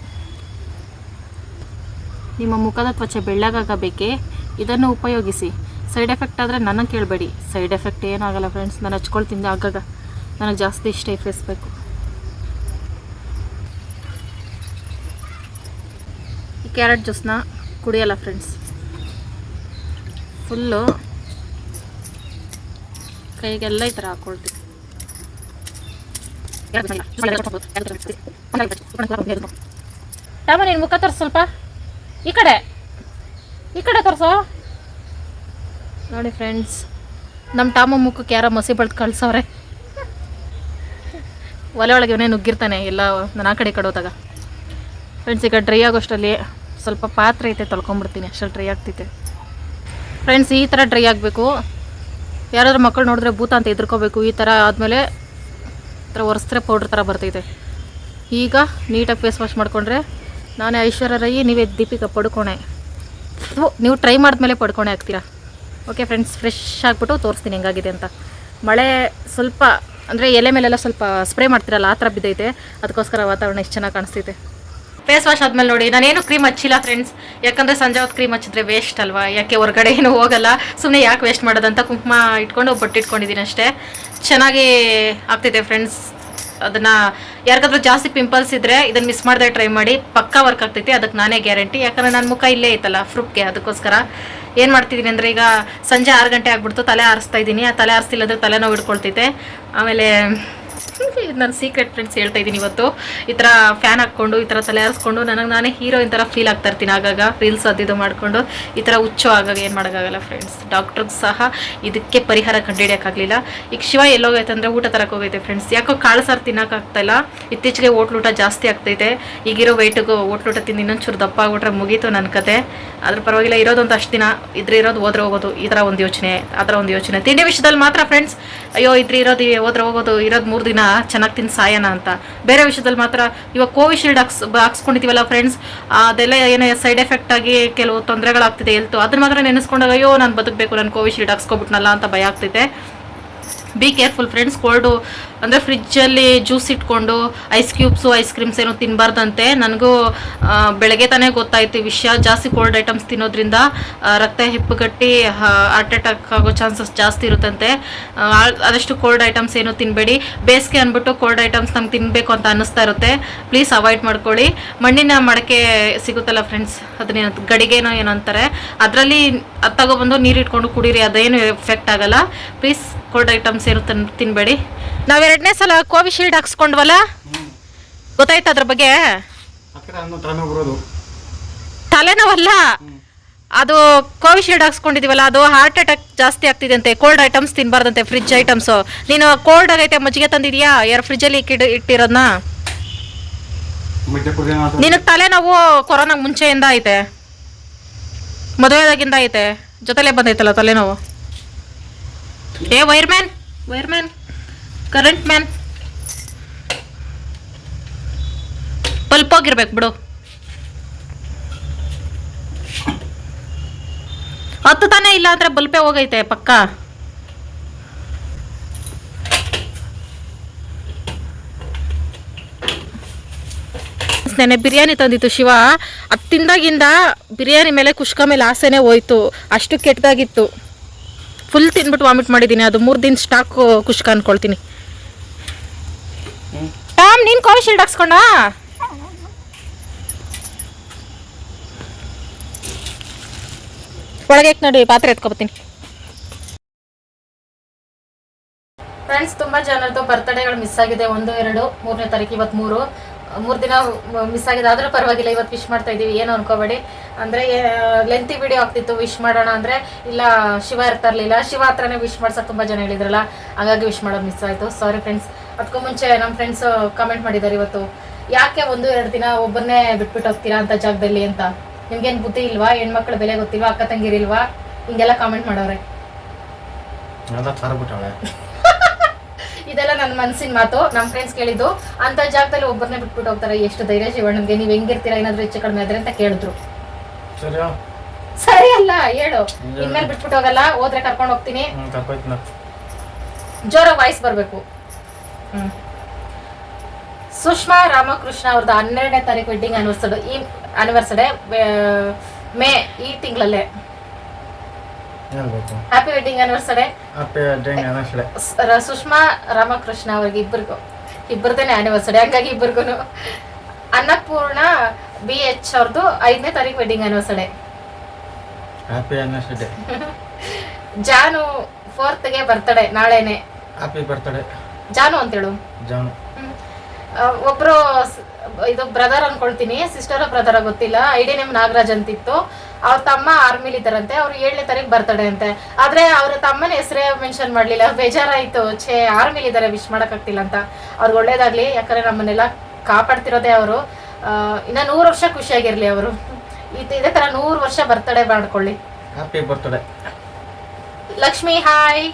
ನಿಮ್ಮ ಮುಖದ ತ್ವಚೆ ಬೆಳ್ಳಗಾಗಬೇಕೇ? ಇದನ್ನು ಉಪಯೋಗಿಸಿ. ಸೈಡ್ ಎಫೆಕ್ಟ್ ಆದರೆ ನನಗೆ ಕೇಳಬೇಡಿ. ಸೈಡ್ ಎಫೆಕ್ಟ್ ಏನಾಗಲ್ಲ ಫ್ರೆಂಡ್ಸ್ ನಾನು ಹಚ್ಕೊಳ್ತೀನಿ ಆಗಾಗ. ನನಗೆ ಜಾಸ್ತಿ ಇಷ್ಟ ಬೇಕು. ಈ ಕ್ಯಾರೆಟ್ ಜ್ಯೂಸ್ನ ಕುಡಿಯಲ್ಲ ಫ್ರೆಂಡ್ಸ್ ಫುಲ್ಲು ಕೈಗೆಲ್ಲ ಈ ಥರ ಹಾಕ್ಕೊಳ್ತೀವಿ. ಟಾಮ ಏನು ಮುಖ ತೋರಿಸು ಸ್ವಲ್ಪ. ಈ ಕಡೆ. ಈ ಕಡೆ ತೋರಿಸೋ. ನೋಡಿ ಫ್ರೆಂಡ್ಸ್ ನಮ್ಮ ಟಾಮ ಮುಖಕ್ಕೆ ಯಾರೋ ಮಸಿ ಬಳ್ದು ಕಳ್ಸವ್ರೆ. ಒಲೆ ಒಳಗೆ ಇವನೇ ನುಗ್ಗಿರ್ತಾನೆ ಎಲ್ಲ ನಾನು ಆ ಕಡೆ ಕಡೆ ಹೋದಾಗ. ಫ್ರೆಂಡ್ಸ್ ಈಗ ಡ್ರೈ ಆಗೋಷ್ಟರಲ್ಲಿ ಸ್ವಲ್ಪ ಪಾತ್ರೆ ಐತೆ ತೊಳ್ಕೊಂಬಿಡ್ತೀನಿ, ಅಷ್ಟರಲ್ಲಿ ಡ್ರೈ ಆಗ್ತೈತೆ ಫ್ರೆಂಡ್ಸ್ ಈ ಥರ ಡ್ರೈ ಆಗಬೇಕು. ಯಾರಾದ್ರೂ ಮಕ್ಕಳು ನೋಡಿದ್ರೆ ಭೂತ ಅಂತ ಎದ್ರಕೋಬೇಕು ಈ ಥರ ಆದಮೇಲೆ ಥರ ಒರೆಸಿದ್ರೆ ಪೌಡ್ರ್ ಥರ ಬರ್ತೈತೆ. ಈಗ ನೀಟಾಗಿ ಫೇಸ್ ವಾಶ್ ಮಾಡಿಕೊಂಡ್ರೆ ನಾನೇ ಐಶ್ವರ್ಯ ರೈ, ನೀವೇ ದೀಪಿಕಾ ಪಡ್ಕೊಣೆ. ನೀವು ಟ್ರೈ ಮಾಡಿದ್ಮೇಲೆ ಪಡ್ಕೊಣೆ ಆಗ್ತೀರಾ? ಓಕೆ ಫ್ರೆಂಡ್ಸ್ ಫ್ರೆಶ್ ಆಗಿಬಿಟ್ಟು ತೋರಿಸ್ತೀನಿ ಹೆಂಗಾಗಿದೆ ಅಂತ. ಮಳೆ ಸ್ವಲ್ಪ, ಅಂದರೆ ಎಲೆ ಮೇಲೆಲ್ಲ ಸ್ವಲ್ಪ ಸ್ಪ್ರೇ ಮಾಡ್ತಿರಲ್ಲ, ಆ ಥರ ಬಿದ್ದೈತೆ. ಅದಕ್ಕೋಸ್ಕರ ವಾತಾವರಣ ಎಷ್ಟು ಚೆನ್ನಾಗಿ ಕಾಣಿಸ್ತೈತೆ. ಫೇಸ್ ವಾಶ್ ಆದ್ಮೇಲೆ ನೋಡಿ, ನಾನೇನು ಕ್ರೀಮ್ ಹಚ್ಚಿಲ್ಲ ಫ್ರೆಂಡ್ಸ್ ಯಾಕಂದರೆ ಸಂಜೆ ಹೊತ್ತು ಕ್ರೀಮ್ ಹಚ್ಚಿದ್ರೆ ವೇಸ್ಟ್ ಅಲ್ವಾ? ಯಾಕೆ ಹೊರಗಡೆ ಏನು ಹೋಗಲ್ಲ. ಸುಮ್ಮನೆ ಯಾಕೆ ವೇಸ್ಟ್ ಮಾಡೋದಂತ ಕುಂಕುಮ ಇಟ್ಕೊಂಡು ಬೊಟ್ಟು ಇಟ್ಕೊಂಡಿದ್ದೀನಿ ಅಷ್ಟೇ. ಚೆನ್ನಾಗಿ ಆಗ್ತಿದೆ ಫ್ರೆಂಡ್ಸ್ ಅದನ್ನ ಯಾರಿಗಾದ್ರೂ ಜಾಸ್ತಿ ಪಿಂಪಲ್ಸ್ ಇದ್ರೆ ಇದನ್ನ ಮಿಸ್ ಮಾಡದೆ ಟ್ರೈ ಮಾಡಿ. ಪಕ್ಕಾ ವರ್ಕ್ ಆಗ್ತೈತಿ ಅದಕ್ಕೆ ನಾನೇ ಗ್ಯಾರಂಟಿ ಯಾಕಂದ್ರೆ ನನ್ನ ಮುಖ ಇಲ್ಲೇ ಐತಲ್ಲ ಫ್ರೂಪ್ಗೆ ಅದಕ್ಕೋಸ್ಕರ. ಏನು ಮಾಡ್ತಿದ್ದೀನಿ ಅಂದರೆ ಈಗ ಸಂಜೆ ಆರು ಗಂಟೆ ಆಗ್ಬಿಡ್ತು, ತಲೆ ಆರಿಸ್ತಾ ಇದ್ದೀನಿ ಆ ತಲೆ ಆರಿಸ್ತಿಲ್ಲ ಅಂದರೆ ತಲೆನೋವು ಹಿಡ್ಕೊಳ್ತೈತೆ. ಆಮೇಲೆ ನನ್ನ ಸೀಕ್ರೆಟ್ ಫ್ರೆಂಡ್ಸ್ ಹೇಳ್ತಾ ಇದ್ದೀನಿ ಇವತ್ತು. ಈ ಥರ ಫ್ಯಾನ್ ಹಾಕ್ಕೊಂಡು, ಈ ಥರ ತಲೆ ಹಾರಿಸ್ಕೊಂಡು ನನಗೆ ನಾನೇ ಹೀರೋಯಿನ್ ಥರ ಫೀಲ್ ಆಗ್ತಾ ಇರ್ತೀನಿ ಆಗಾಗ. ರೀಲ್ಸ್ ಇದು ಮಾಡಿಕೊಂಡು ಈ ಥರ ಹುಚ್ಚು ಆಗಾಗ ಏನು ಮಾಡೋಕ್ಕಾಗಲ್ಲ ಫ್ರೆಂಡ್ಸ್ ಡಾಕ್ಟ್ರಿಗೆ ಸಹ ಇದಕ್ಕೆ ಪರಿಹಾರ ಕಂಡುಹಿಡಿಯೋಕ್ಕಾಗಲಿಲ್ಲ. ಈಗ ಶಿವ ಎಲ್ಲೋಗೈತೆ ಅಂದರೆ ಊಟ ತರಕ್ಕೆ ಹೋಗೈತೆ ಫ್ರೆಂಡ್ಸ್ ಯಾಕೋ ಕಾಳು ಸಾರು ತಿನ್ನೋಕ್ಕಾಗ್ತಾಯಿಲ್ಲ ಇತ್ತೀಚೆಗೆ ಓಟ್ಲೂಟ ಜಾಸ್ತಿ ಆಗ್ತೈತೆ. ಈಗಿರೋ ವೆಯ್ಟಿಗೂ ಓಟ್ಲೂಟ ತಿಂದು ಇನ್ನೊಂಚೂರು ದಪ್ಪ ಆಗ್ಬಿಟ್ರೆ ಮುಗೀತು ನನ್ನ ಕತೆ. ಅದ್ರ ಪರವಾಗಿಲ್ಲ ಇರೋದೊಂದು ಅಷ್ಟು ದಿನ. ಇದ್ರೆ ಇರೋದು ಹೋದ್ರೆ ಹೋಗೋದು. ಈ ಥರ ಒಂದು ಯೋಚನೆ, ಆ ಥರ ಒಂದು ಯೋಚನೆ. ತಿಂಡಿ ವಿಷಯದಲ್ಲಿ ಮಾತ್ರ ಫ್ರೆಂಡ್ಸ್ ಅಯ್ಯೋ, ಇದ್ರೆ ಇರೋದು, ಹೋದ್ರೆ ಹೋಗೋದು, ಇರೋದು ಮೂರು ಚೆನ್ನಾಗಿ ತಿಂದು ಸಾಯೋಣ ಅಂತ. ಬೇರೆ ವಿಷಯದಲ್ಲಿ ಮಾತ್ರ ಇವಾಗ ಕೋವಿಶೀಲ್ಡ್ ಹಾಕ್ಸ್ ಹಾಕ್ಸ್ಕೊಂಡಿದ್ದೀವಲ್ಲ ಫ್ರೆಂಡ್ಸ್ ಅದೆಲ್ಲ ಏನೋ ಸೈಡ್ ಎಫೆಕ್ಟ್ ಆಗಿ ಕೆಲವು ತೊಂದರೆಗಳಾಗ್ತಿದೆ ಹೇಳ್ತು. ಅದನ್ನ ಮಾತ್ರ ನೆನೆಸ್ಕೊಂಡಾಗ ಅಯ್ಯೋ, ನಾನು ಬದುಕಬೇಕು, ನಾನು ಕೋವಿಶೀಲ್ಡ್ ಹಾಕ್ಸ್ಕೊಬಿಟ್ನಲ್ಲ ಅಂತ ಭಯ ಆಗ್ತೈತೆ ಬಿ ಕೇರ್ಫುಲ್ ಫ್ರೆಂಡ್ಸ್ ಕೋಲ್ಡು ಅಂದರೆ ಫ್ರಿಜ್ಜಲ್ಲಿ ಜ್ಯೂಸ್ ಇಟ್ಕೊಂಡು ಐಸ್ ಕ್ಯೂಬ್ಸು ಐಸ್ ಕ್ರೀಮ್ಸ್ ಏನೋ ತಿನ್ನಬಾರ್ದಂತೆ ನನಗೂ ಬೆಳಗ್ಗೆ ತಾನೇ ಗೊತ್ತಾಯ್ತು ವಿಷಯ. ಜಾಸ್ತಿ ಕೋಲ್ಡ್ ಐಟಮ್ಸ್ ತಿನ್ನೋದ್ರಿಂದ ರಕ್ತ ಹೆಪ್ಪುಗಟ್ಟಿ ಹಾರ್ಟ್ ಅಟ್ಯಾಕ್ ಆಗೋ ಚಾನ್ಸಸ್ ಜಾಸ್ತಿ ಇರುತ್ತಂತೆ. ಆದಷ್ಟು ಕೋಲ್ಡ್ ಐಟಮ್ಸ್ ಏನು ತಿನ್ನಬೇಡಿ ಬೇಸಿಗೆ ಅಂದ್ಬಿಟ್ಟು ಕೋಲ್ಡ್ ಐಟಮ್ಸ್ ನಮ್ಗೆ ತಿನ್ನಬೇಕು ಅಂತ ಅನ್ನಿಸ್ತಾ ಇರುತ್ತೆ. ಪ್ಲೀಸ್ ಅವಾಯ್ಡ್ ಮಾಡ್ಕೊಳ್ಳಿ. ಮಣ್ಣಿನ ಮಡಕೆ ಸಿಗುತ್ತಲ್ಲ ಫ್ರೆಂಡ್ಸ್ ಅದನ್ನೇನು ಗಡಿಗೆನೋ ಏನೋ ಅಂತಾರೆ. ಅದರಲ್ಲಿ ಅದು ತಗೊಬಂದು ನೀರು ಇಟ್ಕೊಂಡು ಕುಡೀರಿ, ಅದೇನು ಎಫೆಕ್ಟ್ ಆಗಲ್ಲ. ಪ್ಲೀಸ್ ಕೋಲ್ಡ್ ಐಟಮ್ಸ್ ಏನು ತಿನ್ ತಿನ್ನಬೇಡಿ ನಾವು ಎರಡನೇ ಸಲ ಕೋವಿಶೀಲ್ಡ್ ಹಾಕ್ಸ್ಕೊಂಡ್ವಲ್ಲ? ಗೊತ್ತಾಯ್ತು ಅದ್ರ ಬಗ್ಗೆ? ತಲೆನೋವಲ್ಲ? ಅದು ಕೋವಿಶೀಲ್ಡ್ ಹಾಕ್ಸ್ಕೊಂಡಿದೀವಲ್ಲ ಅದು ಹಾರ್ಟ್ ಅಟ್ಯಾಕ್ ಜಾಸ್ತಿ ಆಗ್ತಿದೆ ಅಂತೆ ಕೋಲ್ಡ್ ಐಟಮ್ಸ್ ತಿನ್ಬಾರ್ದಂತೆ ಫ್ರಿಜ್ ಐಟಮ್ಸ್ ನೀನು ಕೋಲ್ಡ್ ಆಗೈತೆ ಮಜ್ಜಿಗೆ ತಂದಿದ್ಯಾ? ಯಾರು ಫ್ರಿಜ್ಜಲ್ಲಿ ಇಕ್ಕಿಡ್ ಇಟ್ಟಿರೋದನ್ನ ನಿನಗೆ ತಲೆನೋವು ಕೊರೋನಾಗ ಮುಂಚೆಯಿಂದ ಐತೆ. ಮದುವೆದಾಗಿಂದ ಐತೆ. ಜೊತೆಲೆ ಬಂದೈತಲ್ಲ ತಲೆನೋವು. ಏ wire man wire man current man bulb ಹೋಗಿರ್ಬೇಕು ಬಿಡು. ಹತ್ತು ತಾನೇ ಇಲ್ಲ ಅಂದ್ರೆ ಬಲ್ಪೆ ಹೋಗೈತೆ, ಪಕ್ಕ. ನೆನೆ ಬಿರಿಯಾನಿ ತಂದಿತ್ತು ಶಿವ. ಅದು ತಿಂದಾಗಿಂದ ಬಿರಿಯಾನಿ ಮೇಲೆ ಕುಷ್ಕ ಮೇಲೆ ಆಸೆನೇ ಹೋಯ್ತು. ಅಷ್ಟು ಕೆಟ್ಟದಾಗಿತ್ತು. ಫುಲ್ ತಿಂದ್ಬಿಟ್ಟು ವಾಮಿಟ್ ಮಾಡಿದ್ದೀನಿ. ಅದು ಮೂರು ದಿನ ಸ್ಟಾಕ್ ಕುಷ್ಕ ಅನ್ಕೊಳ್ತೀನಿ. ಟಾಮ್ ನೀನ್ ಕೋವಿಶೀಲ್ಡ್ ಹಾಕ್ಸ್ಕೊಂಡ ಒಳಗೆ ನೋಡಿ, ಪಾತ್ರೆ ಎತ್ಕೊಬತ್ತೀನಿ. ಫ್ರೆಂಡ್ಸ್ ತುಂಬಾ ಜನರದ್ದು ಬರ್ತ್ಡೇಗಳು ಮಿಸ್ ಆಗಿದೆ. ಒಂದು, ಎರಡು, ಮೂರನೇ ತಾರೀಕು ಇವತ್ತು ಮೂರು ಮೂರು ದಿನ ಮಿಸ್ ಆಗಿದೆ, ಆದರೂ ಪರವಾಗಿಲ್ಲ ಇವತ್ತು ವಿಶ್ ಮಾಡ್ತಾ ಇದ್ದೀವಿ ಏನು ಅನ್ಕೋಬೇಡಿ. ಅಂದರೆ ಲೆಂತಿ ವಿಡಿಯೋ ಆಗ್ತಿತ್ತು ವಿಶ್ ಮಾಡೋಣ ಅಂದರೆ, ಇಲ್ಲ, ಶಿವ ಇರ್ತಾ ಶಿವ ಹತ್ರನೇ ವಿಶ್ ಮಾಡ್ಸೋಕೆ ತುಂಬ ಜನ ಹೇಳಿದ್ರಲ್ಲ, ಹಾಗಾಗಿ ವಿಶ್ ಮಾಡೋದು ಮಿಸ್ ಆಯಿತು. ಸಾರಿ ಫ್ರೆಂಡ್ಸ್ ಅದಕ್ಕೂ ಮುಂಚೆ ನಮ್ಮ ಫ್ರೆಂಡ್ಸ್ ಕಮೆಂಟ್ ಮಾಡಿದ್ದಾರೆ ಇವತ್ತು. ಯಾಕೆ ಒಂದು, ಎರಡು ದಿನ ಒಬ್ಬರನ್ನೇ ಬಿಟ್ಬಿಟ್ಟು ಹೋಗ್ತೀರಾ ಅಂತ ಜಾಗದಲ್ಲಿ ಅಂತ? ನಿಮ್ಗೇನು ಬುದ್ಧಿ ಇಲ್ವಾ? ಹೆಣ್ಮಕ್ಳ ಬೆಲೆ ಗೊತ್ತಿಲ್ವಾ? ಅಕ್ಕ ತಂಗಿರಿಲ್ವಾ? ಹಿಂಗೆಲ್ಲ ಕಾಮೆಂಟ್ ಮಾಡೋರೆ. ಇದೆಲ್ಲ ನನ್ನ ಮನಸ್ಸಿನ ಮಾತು ನಮ್ಮ ಫ್ರೆಂಡ್ಸ್ ಕೇಳಿದ್ದು. ಅಂತ ಜಾಗದಲ್ಲಿ ಒಬ್ಬರನ್ನೇ ಬಿಟ್ಬಿಟ್ಟು ಹೋಗ್ತಾರೆ. ಎಷ್ಟು ಧೈರ್ಯ ಶಿವಣ್ಣಗೆ ನೀವು ಹೆಂಗಿರ್ತೀರಾ? ಏನಾದ್ರೂ ಹೆಚ್ಚು ಕಡಿಮೆ ಆದ್ರೆ ಅಂತ ಕೇಳಿದ್ರು. ಸರಿ ಅಲ್ಲ ಹೇಳು. ಇನ್ಮೇಲೆ ಬಿಟ್ಬಿಟ್ಟು ಹೋಗಲ್ಲ. ಹೋದ್ರೆ ಕರ್ಕೊಂಡು ಹೋಗ್ತೀನಿ. ಜೋರ ವಾಯ್ಸ್ ಬರಬೇಕು. ಸುಷ್ಮಾ ರಾಮಕೃಷ್ಣ ಅವ್ರದ್ದು ಹನ್ನೆರಡನೇ ತಾರೀಕು ವೆಡ್ಡಿಂಗ್ ಆನಿವರ್ಸರಿ ಈ ಅನಿವರ್ಸರಿ ಮೇ ಈ ತಿಂಗಳಲ್ಲೇ. ಹೇಳ್ಬೇಕು? Happy wedding anniversary happy Sushma Ramakrishna ಅವ್ರಿಗೆ ಇಬ್ಬರಿಗೂ ಇಬ್ಬರದೇನೆ ಆನಿವರ್ಸರಿ ಹಂಗಾಗಿ ಇಬ್ಬರಿಗೂ ಅನ್ನಪೂರ್ಣ ಬಿ ಎಚ್ ಅವ್ರದ್ದು ಐದನೇ ತಾರೀಕು wedding anniversary happy fourth Janu ಫೋರ್ತ್ಗೆ ಬರ್ತಡೆ ನಾಳೆನೆ. ಹ್ಯಾಪಿ ಬರ್ತಡೆ ಜಾನು ಅಂತೇಳು. ಜಾನು. ಒಬ್ರು ಇದು ಬ್ರದರ್ ಅನ್ಕೊಳ್ತೀನಿ ಸಿಸ್ಟರ್ ಬ್ರದರ್ ಗೊತ್ತಿಲ್ಲ ಐಡಿ ನೇಮ್ ನಾಗರಾಜ್ ಅಂತಿತ್ತು. ಅವ್ರ ತಮ್ಮ ಆರ್ಮಿಲಿ ಇದ್ದಾರಂತೆ ಅವ್ರು ಏಳನೇ ತಾರೀಕು ಬರ್ತಡೆ ಅಂತೆ. ಆದ್ರೆ ಅವ್ರ ತಮ್ಮನ ಹೆಸರೇ ಮೆನ್ಷನ್ ಮಾಡ್ಲಿಲ್ಲ ಬೇಜಾರಾಯ್ತು ಛೇ ಆರ್ಮಿಲಿ ಇದ್ದಾರೆ ವಿಶ್ ಮಾಡಕ್ಕಾಗ್ತಿಲ್ಲ ಅಂತ. ಅವ್ರಿಗೆ ಒಳ್ಳೇದಾಗ್ಲಿ ಯಾಕಂದ್ರೆ ನಮ್ಮನ್ನೆಲ್ಲ ಕಾಪಾಡ್ತಿರೋದೇ ಅವರು. ಇನ್ನ ನೂರು ವರ್ಷ ಖುಷಿಯಾಗಿರ್ಲಿ ಅವರು. ಇದೇ ತರ ನೂರು ವರ್ಷ ಬರ್ತಡೆ ಮಾಡ್ಕೊಳ್ಳಿ. Happy birthday Lakshmi hi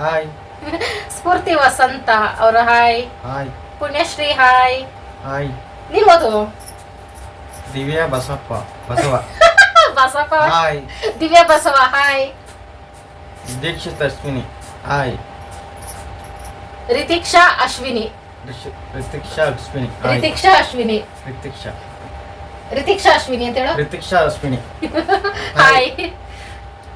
hi Spoorthi Vasanta ಅವರು hi hi Punyashree hi hi ನೀವು Divya Basappa Basava. Basappa hi. Divya Basava hi. Dikshit Ashwini hi. Ritiksha Ashwini. Ritiksha Ashwini hi. Ritiksha Ashwini. Ritiksha. Ritiksha Ashwini ಅಂತ ಹೇಳು. Rithiksha Ashwini. Hi.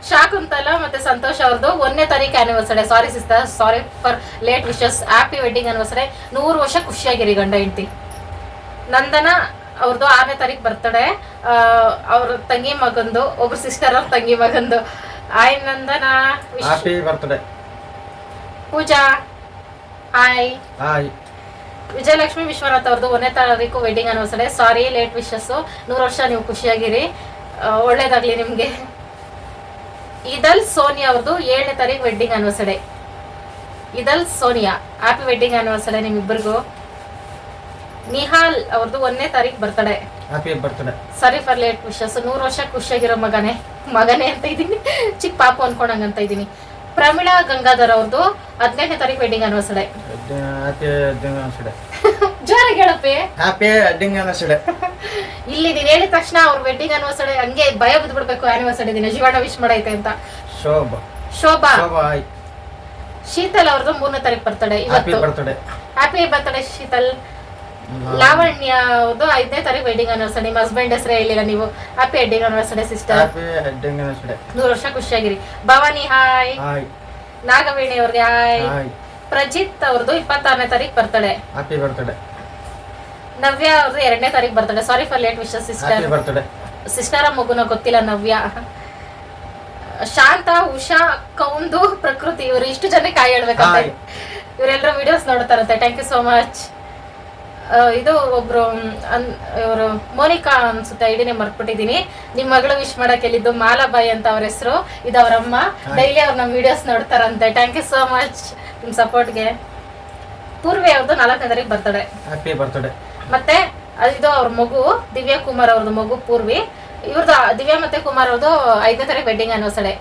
Shakuntala ಮತ್ತೆ ಸಂತೋಷ್ ಅವ್ರದ್ದು ಒಂದನೇ ತಾರೀಕು anniversary sorry sister sorry for late wishes happy wedding anniversary ನೂರು ವರ್ಷ ಖುಷಿಯಾಗಿರಿ ಗಂಡ ಹೆಂಡತಿ. ನಂದನ ಅವ್ರದ್ದು ಆರನೇ ತಾರೀಕು ಬರ್ತಡೆ ಅವ್ರ ತಂಗಿ ಮಗಂದು ಒಬ್ರು ಸಿಸ್ಟರ್ ಅವ್ರ ತಂಗಿ ಮಗಂದು. ಆಯ್ Nandana. Happy birthday Pooja. Hi hi Vijayalakshmi Vishwanath ಅವ್ರದ್ದು ಒಂದನೇ ತಾರೀಕು wedding anniversary sorry late wishes ನೂರು ವರ್ಷ ನೀವು ಖುಷಿಯಾಗಿರಿ. ಒಳ್ಳೇದಾಗ್ಲಿ ನಿಮ್ಗೆ. ಇದಲ್ ಸೋನಿಯಾ ಅವ್ರದ್ದು ಏಳನೇ ತಾರೀಕು ವೆಡ್ಡಿಂಗ್ ಆನಿವರ್ಸರಿ ಇದಲ್ ಸೋನಿಯಾ. ಹ್ಯಾಪಿ ವೆಡ್ಡಿಂಗ್ ಆನಿವರ್ಸರಿ ನಿಮ್ಮಿಬ್ಬರಿಗೂ ನಿಹಾಲ್ ಅವ್ರದ್ದು ಒಂದನೇ ತಾರೀಕು birthday happy birthday sorry for late wishes ನೂರ್ ವರ್ಷ ಖುಷಿಯಾಗಿರೋ ಮಗನೇ. ಮಗನೇ ಅಂತ ಇದೀನಿ ಚಿಕ್ಕ ಪಾಪು ಅನ್ಕೊಂಡಂಗ ಅಂತ ಇದೀನಿ ಪ್ರಮೀಳಾ ಗಂಗಾಧರ್ ಅವ್ರದ್ದು ಹದಿನೆಂಟನೇ ತಾರೀಕು ವೆಡ್ಡಿಂಗ್ ಅನ್ಸಡೆ ಜೋರಾಗಿ ಹೇಳಪ್ಪಿ. ಹ್ಯಾಪಿ ವೆಡ್ಡಿಂಗ್ ಇಲ್ಲಿ ನೀನ್ ಹೇಳಿದ ತಕ್ಷಣ ಅವ್ರ ವೆಡ್ಡಿಂಗ್ ಅನ್ವಸಡೆ ಹಂಗೆ ಭಯ ಬಿದ್ಬಿಡ್ಬೇಕು ಆನಿವರ್ಸರಿ ದಿನ. ಜೀವನ ವಿಶ್ ಮಾಡೈತೆ ಅಂತ. ಶೋಭ. ಶೋಭಾ. ಶೀತಲ್ ಅವ್ರದ್ದು ಮೂರನೇ ತಾರೀಕು ಬರ್ತಡೆ ಇವತ್ತು. Birthday happy birthday Sheetal. Lavanya ಅವ್ರದ್ದು ಐದನೇ ತಾರೀಕು ವೆಡ್ಡಿಂಗ್ ಅನಿವರ್ಸರಿ ನಿಮ್ಮ ಹಸ್ಬೆಂಡ್ ಹೆಸರೇ ಹೇಳಿಲ್ಲ ನೀವು. ಹ್ಯಾಪಿ ವೆಡ್ಡಿಂಗ್ ಅನಿವರ್ಸರಿ ಸಿಸ್ಟರ್ ನೂರ್ ವರ್ಷ ಖುಷಿಯಾಗಿರಿ. ಭವಾನಿ ಹಾಯ್. ನಾಗವೇಣಿ ಅವ್ರಿಗೆ ಹಾಯ್. ಪ್ರಜಿತ್ ಅವ್ರದ್ದು ಇಪ್ಪತ್ತಾರನೇ ತಾರೀಕು ಬರ್ತಡೆ ಹ್ಯಾಪಿ ಬರ್ತಡೆ ನವ್ಯ ಅವ್ರದ್ದು ಎರಡನೇ ತಾರೀಕು birthday sorry for late wishes sister sister birthday ಸಿಸ್ಟರ ಮಗುನ ಗೊತ್ತಿಲ್ಲ ನವ್ಯ. ಶಾಂತ ಉಷಾ ಕೌಂದು ಪ್ರಕೃತಿ ಇವರು ಇಷ್ಟು ಜನ ಕಾಯಿ ಹೇಳ್ಬೇಕಂತ. ಇವರೆಲ್ಲರೂ ವಿಡಿಯೋಸ್ ನೋಡ್ತಾರಂತೆ ಥ್ಯಾಂಕ್ ಯು ಸೋ ಮಚ್ ಇದು ಒಬ್ರು ಇವರು ಮೋನಿಕಾ ಅನ್ಸುತ್ತೆ ಐಡಿನೇ ಮರ್ತ್ಬಿಟ್ಟಿದೀನಿ ನಿಮ್ಮ ಮಗಳು ವಿಶ್ ಮಾಡಕ್ ಹೇಳಿದ್ದು ಮಾಲಾಬಾಯಿ ಅಂತ ಅವ್ರ ಹೆಸರು. ಇದು ಅವರಮ್ಮ. ಡೈಲಿ ಅವ್ರು ನಮ್ಮ ವಿಡಿಯೋಸ್ ನೋಡ್ತಾರಂತೆ. ಥ್ಯಾಂಕ್ ಯು ಸೋ ಮಚ್ ನಿಮ್ಮ ಸಪೋರ್ಟ್ಗೆ ಪೂರ್ವಿ ಅವ್ರದ್ದು ನಾಲ್ಕನೇ ತಾರೀಕು ಬರ್ತಡೆ ಹ್ಯಾಪಿ ಬರ್ತಡೆ ಮತ್ತೆ ಇದು ಅವ್ರ ಮಗು ದಿವ್ಯಾ ಕುಮಾರ್ ಅವ್ರದ್ದು ಮಗು ಪೂರ್ವಿ. ಇವ್ರದ್ದು ದಿವ್ಯಾ ಮತ್ತೆ ಕುಮಾರ್ ಅವ್ರದ್ದು ಐದನೇ ತಾರೀಕು wedding anniversary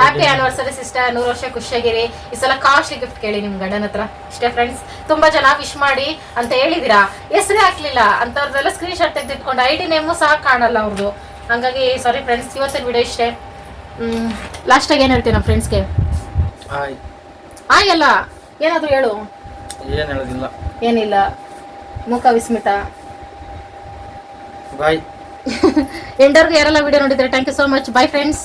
happy anniversary sister ನೂರು ವರ್ಷ ಖುಷಿಯಾಗಿರಿ. ಈ ಸಲ ಕಾಸ್ಟ್ಲಿ ಗಿಫ್ಟ್ ಕೇಳಿ ನಿಮ್ ಗಂಡನ ಹತ್ರ. ಇಷ್ಟೇ ಫ್ರೆಂಡ್ಸ್ ತುಂಬಾ ಜನ ವಿಶ್ ಮಾಡಿ ಅಂತ ಹೇಳಿದಿರಾ? ಹೆಸರೇ ಹಾಕ್ಲಿಲ್ಲ. ಅಂತವ್ರದ್ದೆಲ್ಲ ಸ್ಕ್ರೀನ್ ಶಾಟ್ ತೆಗೆದಿಟ್ಕೊಂಡು ಐ ಡಿ ನೇಮು ಸಹ ಕಾಣಲ್ಲ ಅವ್ರದ್ದು ಹಂಗಾಗಿ ಸಾರಿ ಫ್ರೆಂಡ್ಸ್ ಇವತ್ತಿನ ವಿಡಿಯೋ ಇಷ್ಟೇ. ಲಾಸ್ಟ್ ಆಗಿ ಏನ್ ಹೇಳ್ತೀನಿ ನಮ್ಮ ಫ್ರೆಂಡ್ಸ್ಗೆ ಹಾಯ್ ಆಗಲ್ಲ ಏನಾದರೂ ಹೇಳು. ಏನು ಹೇಳೋದಿಲ್ಲ. ಏನಿಲ್ಲ. ಮುಖ ವಿಸ್ಮಿತ. ಬಾಯ್ ಎಂಡರ್ಗೂ ಯಾರೆಲ್ಲ ವಿಡಿಯೋ ನೋಡಿದ್ರೆ thank you so much bye friends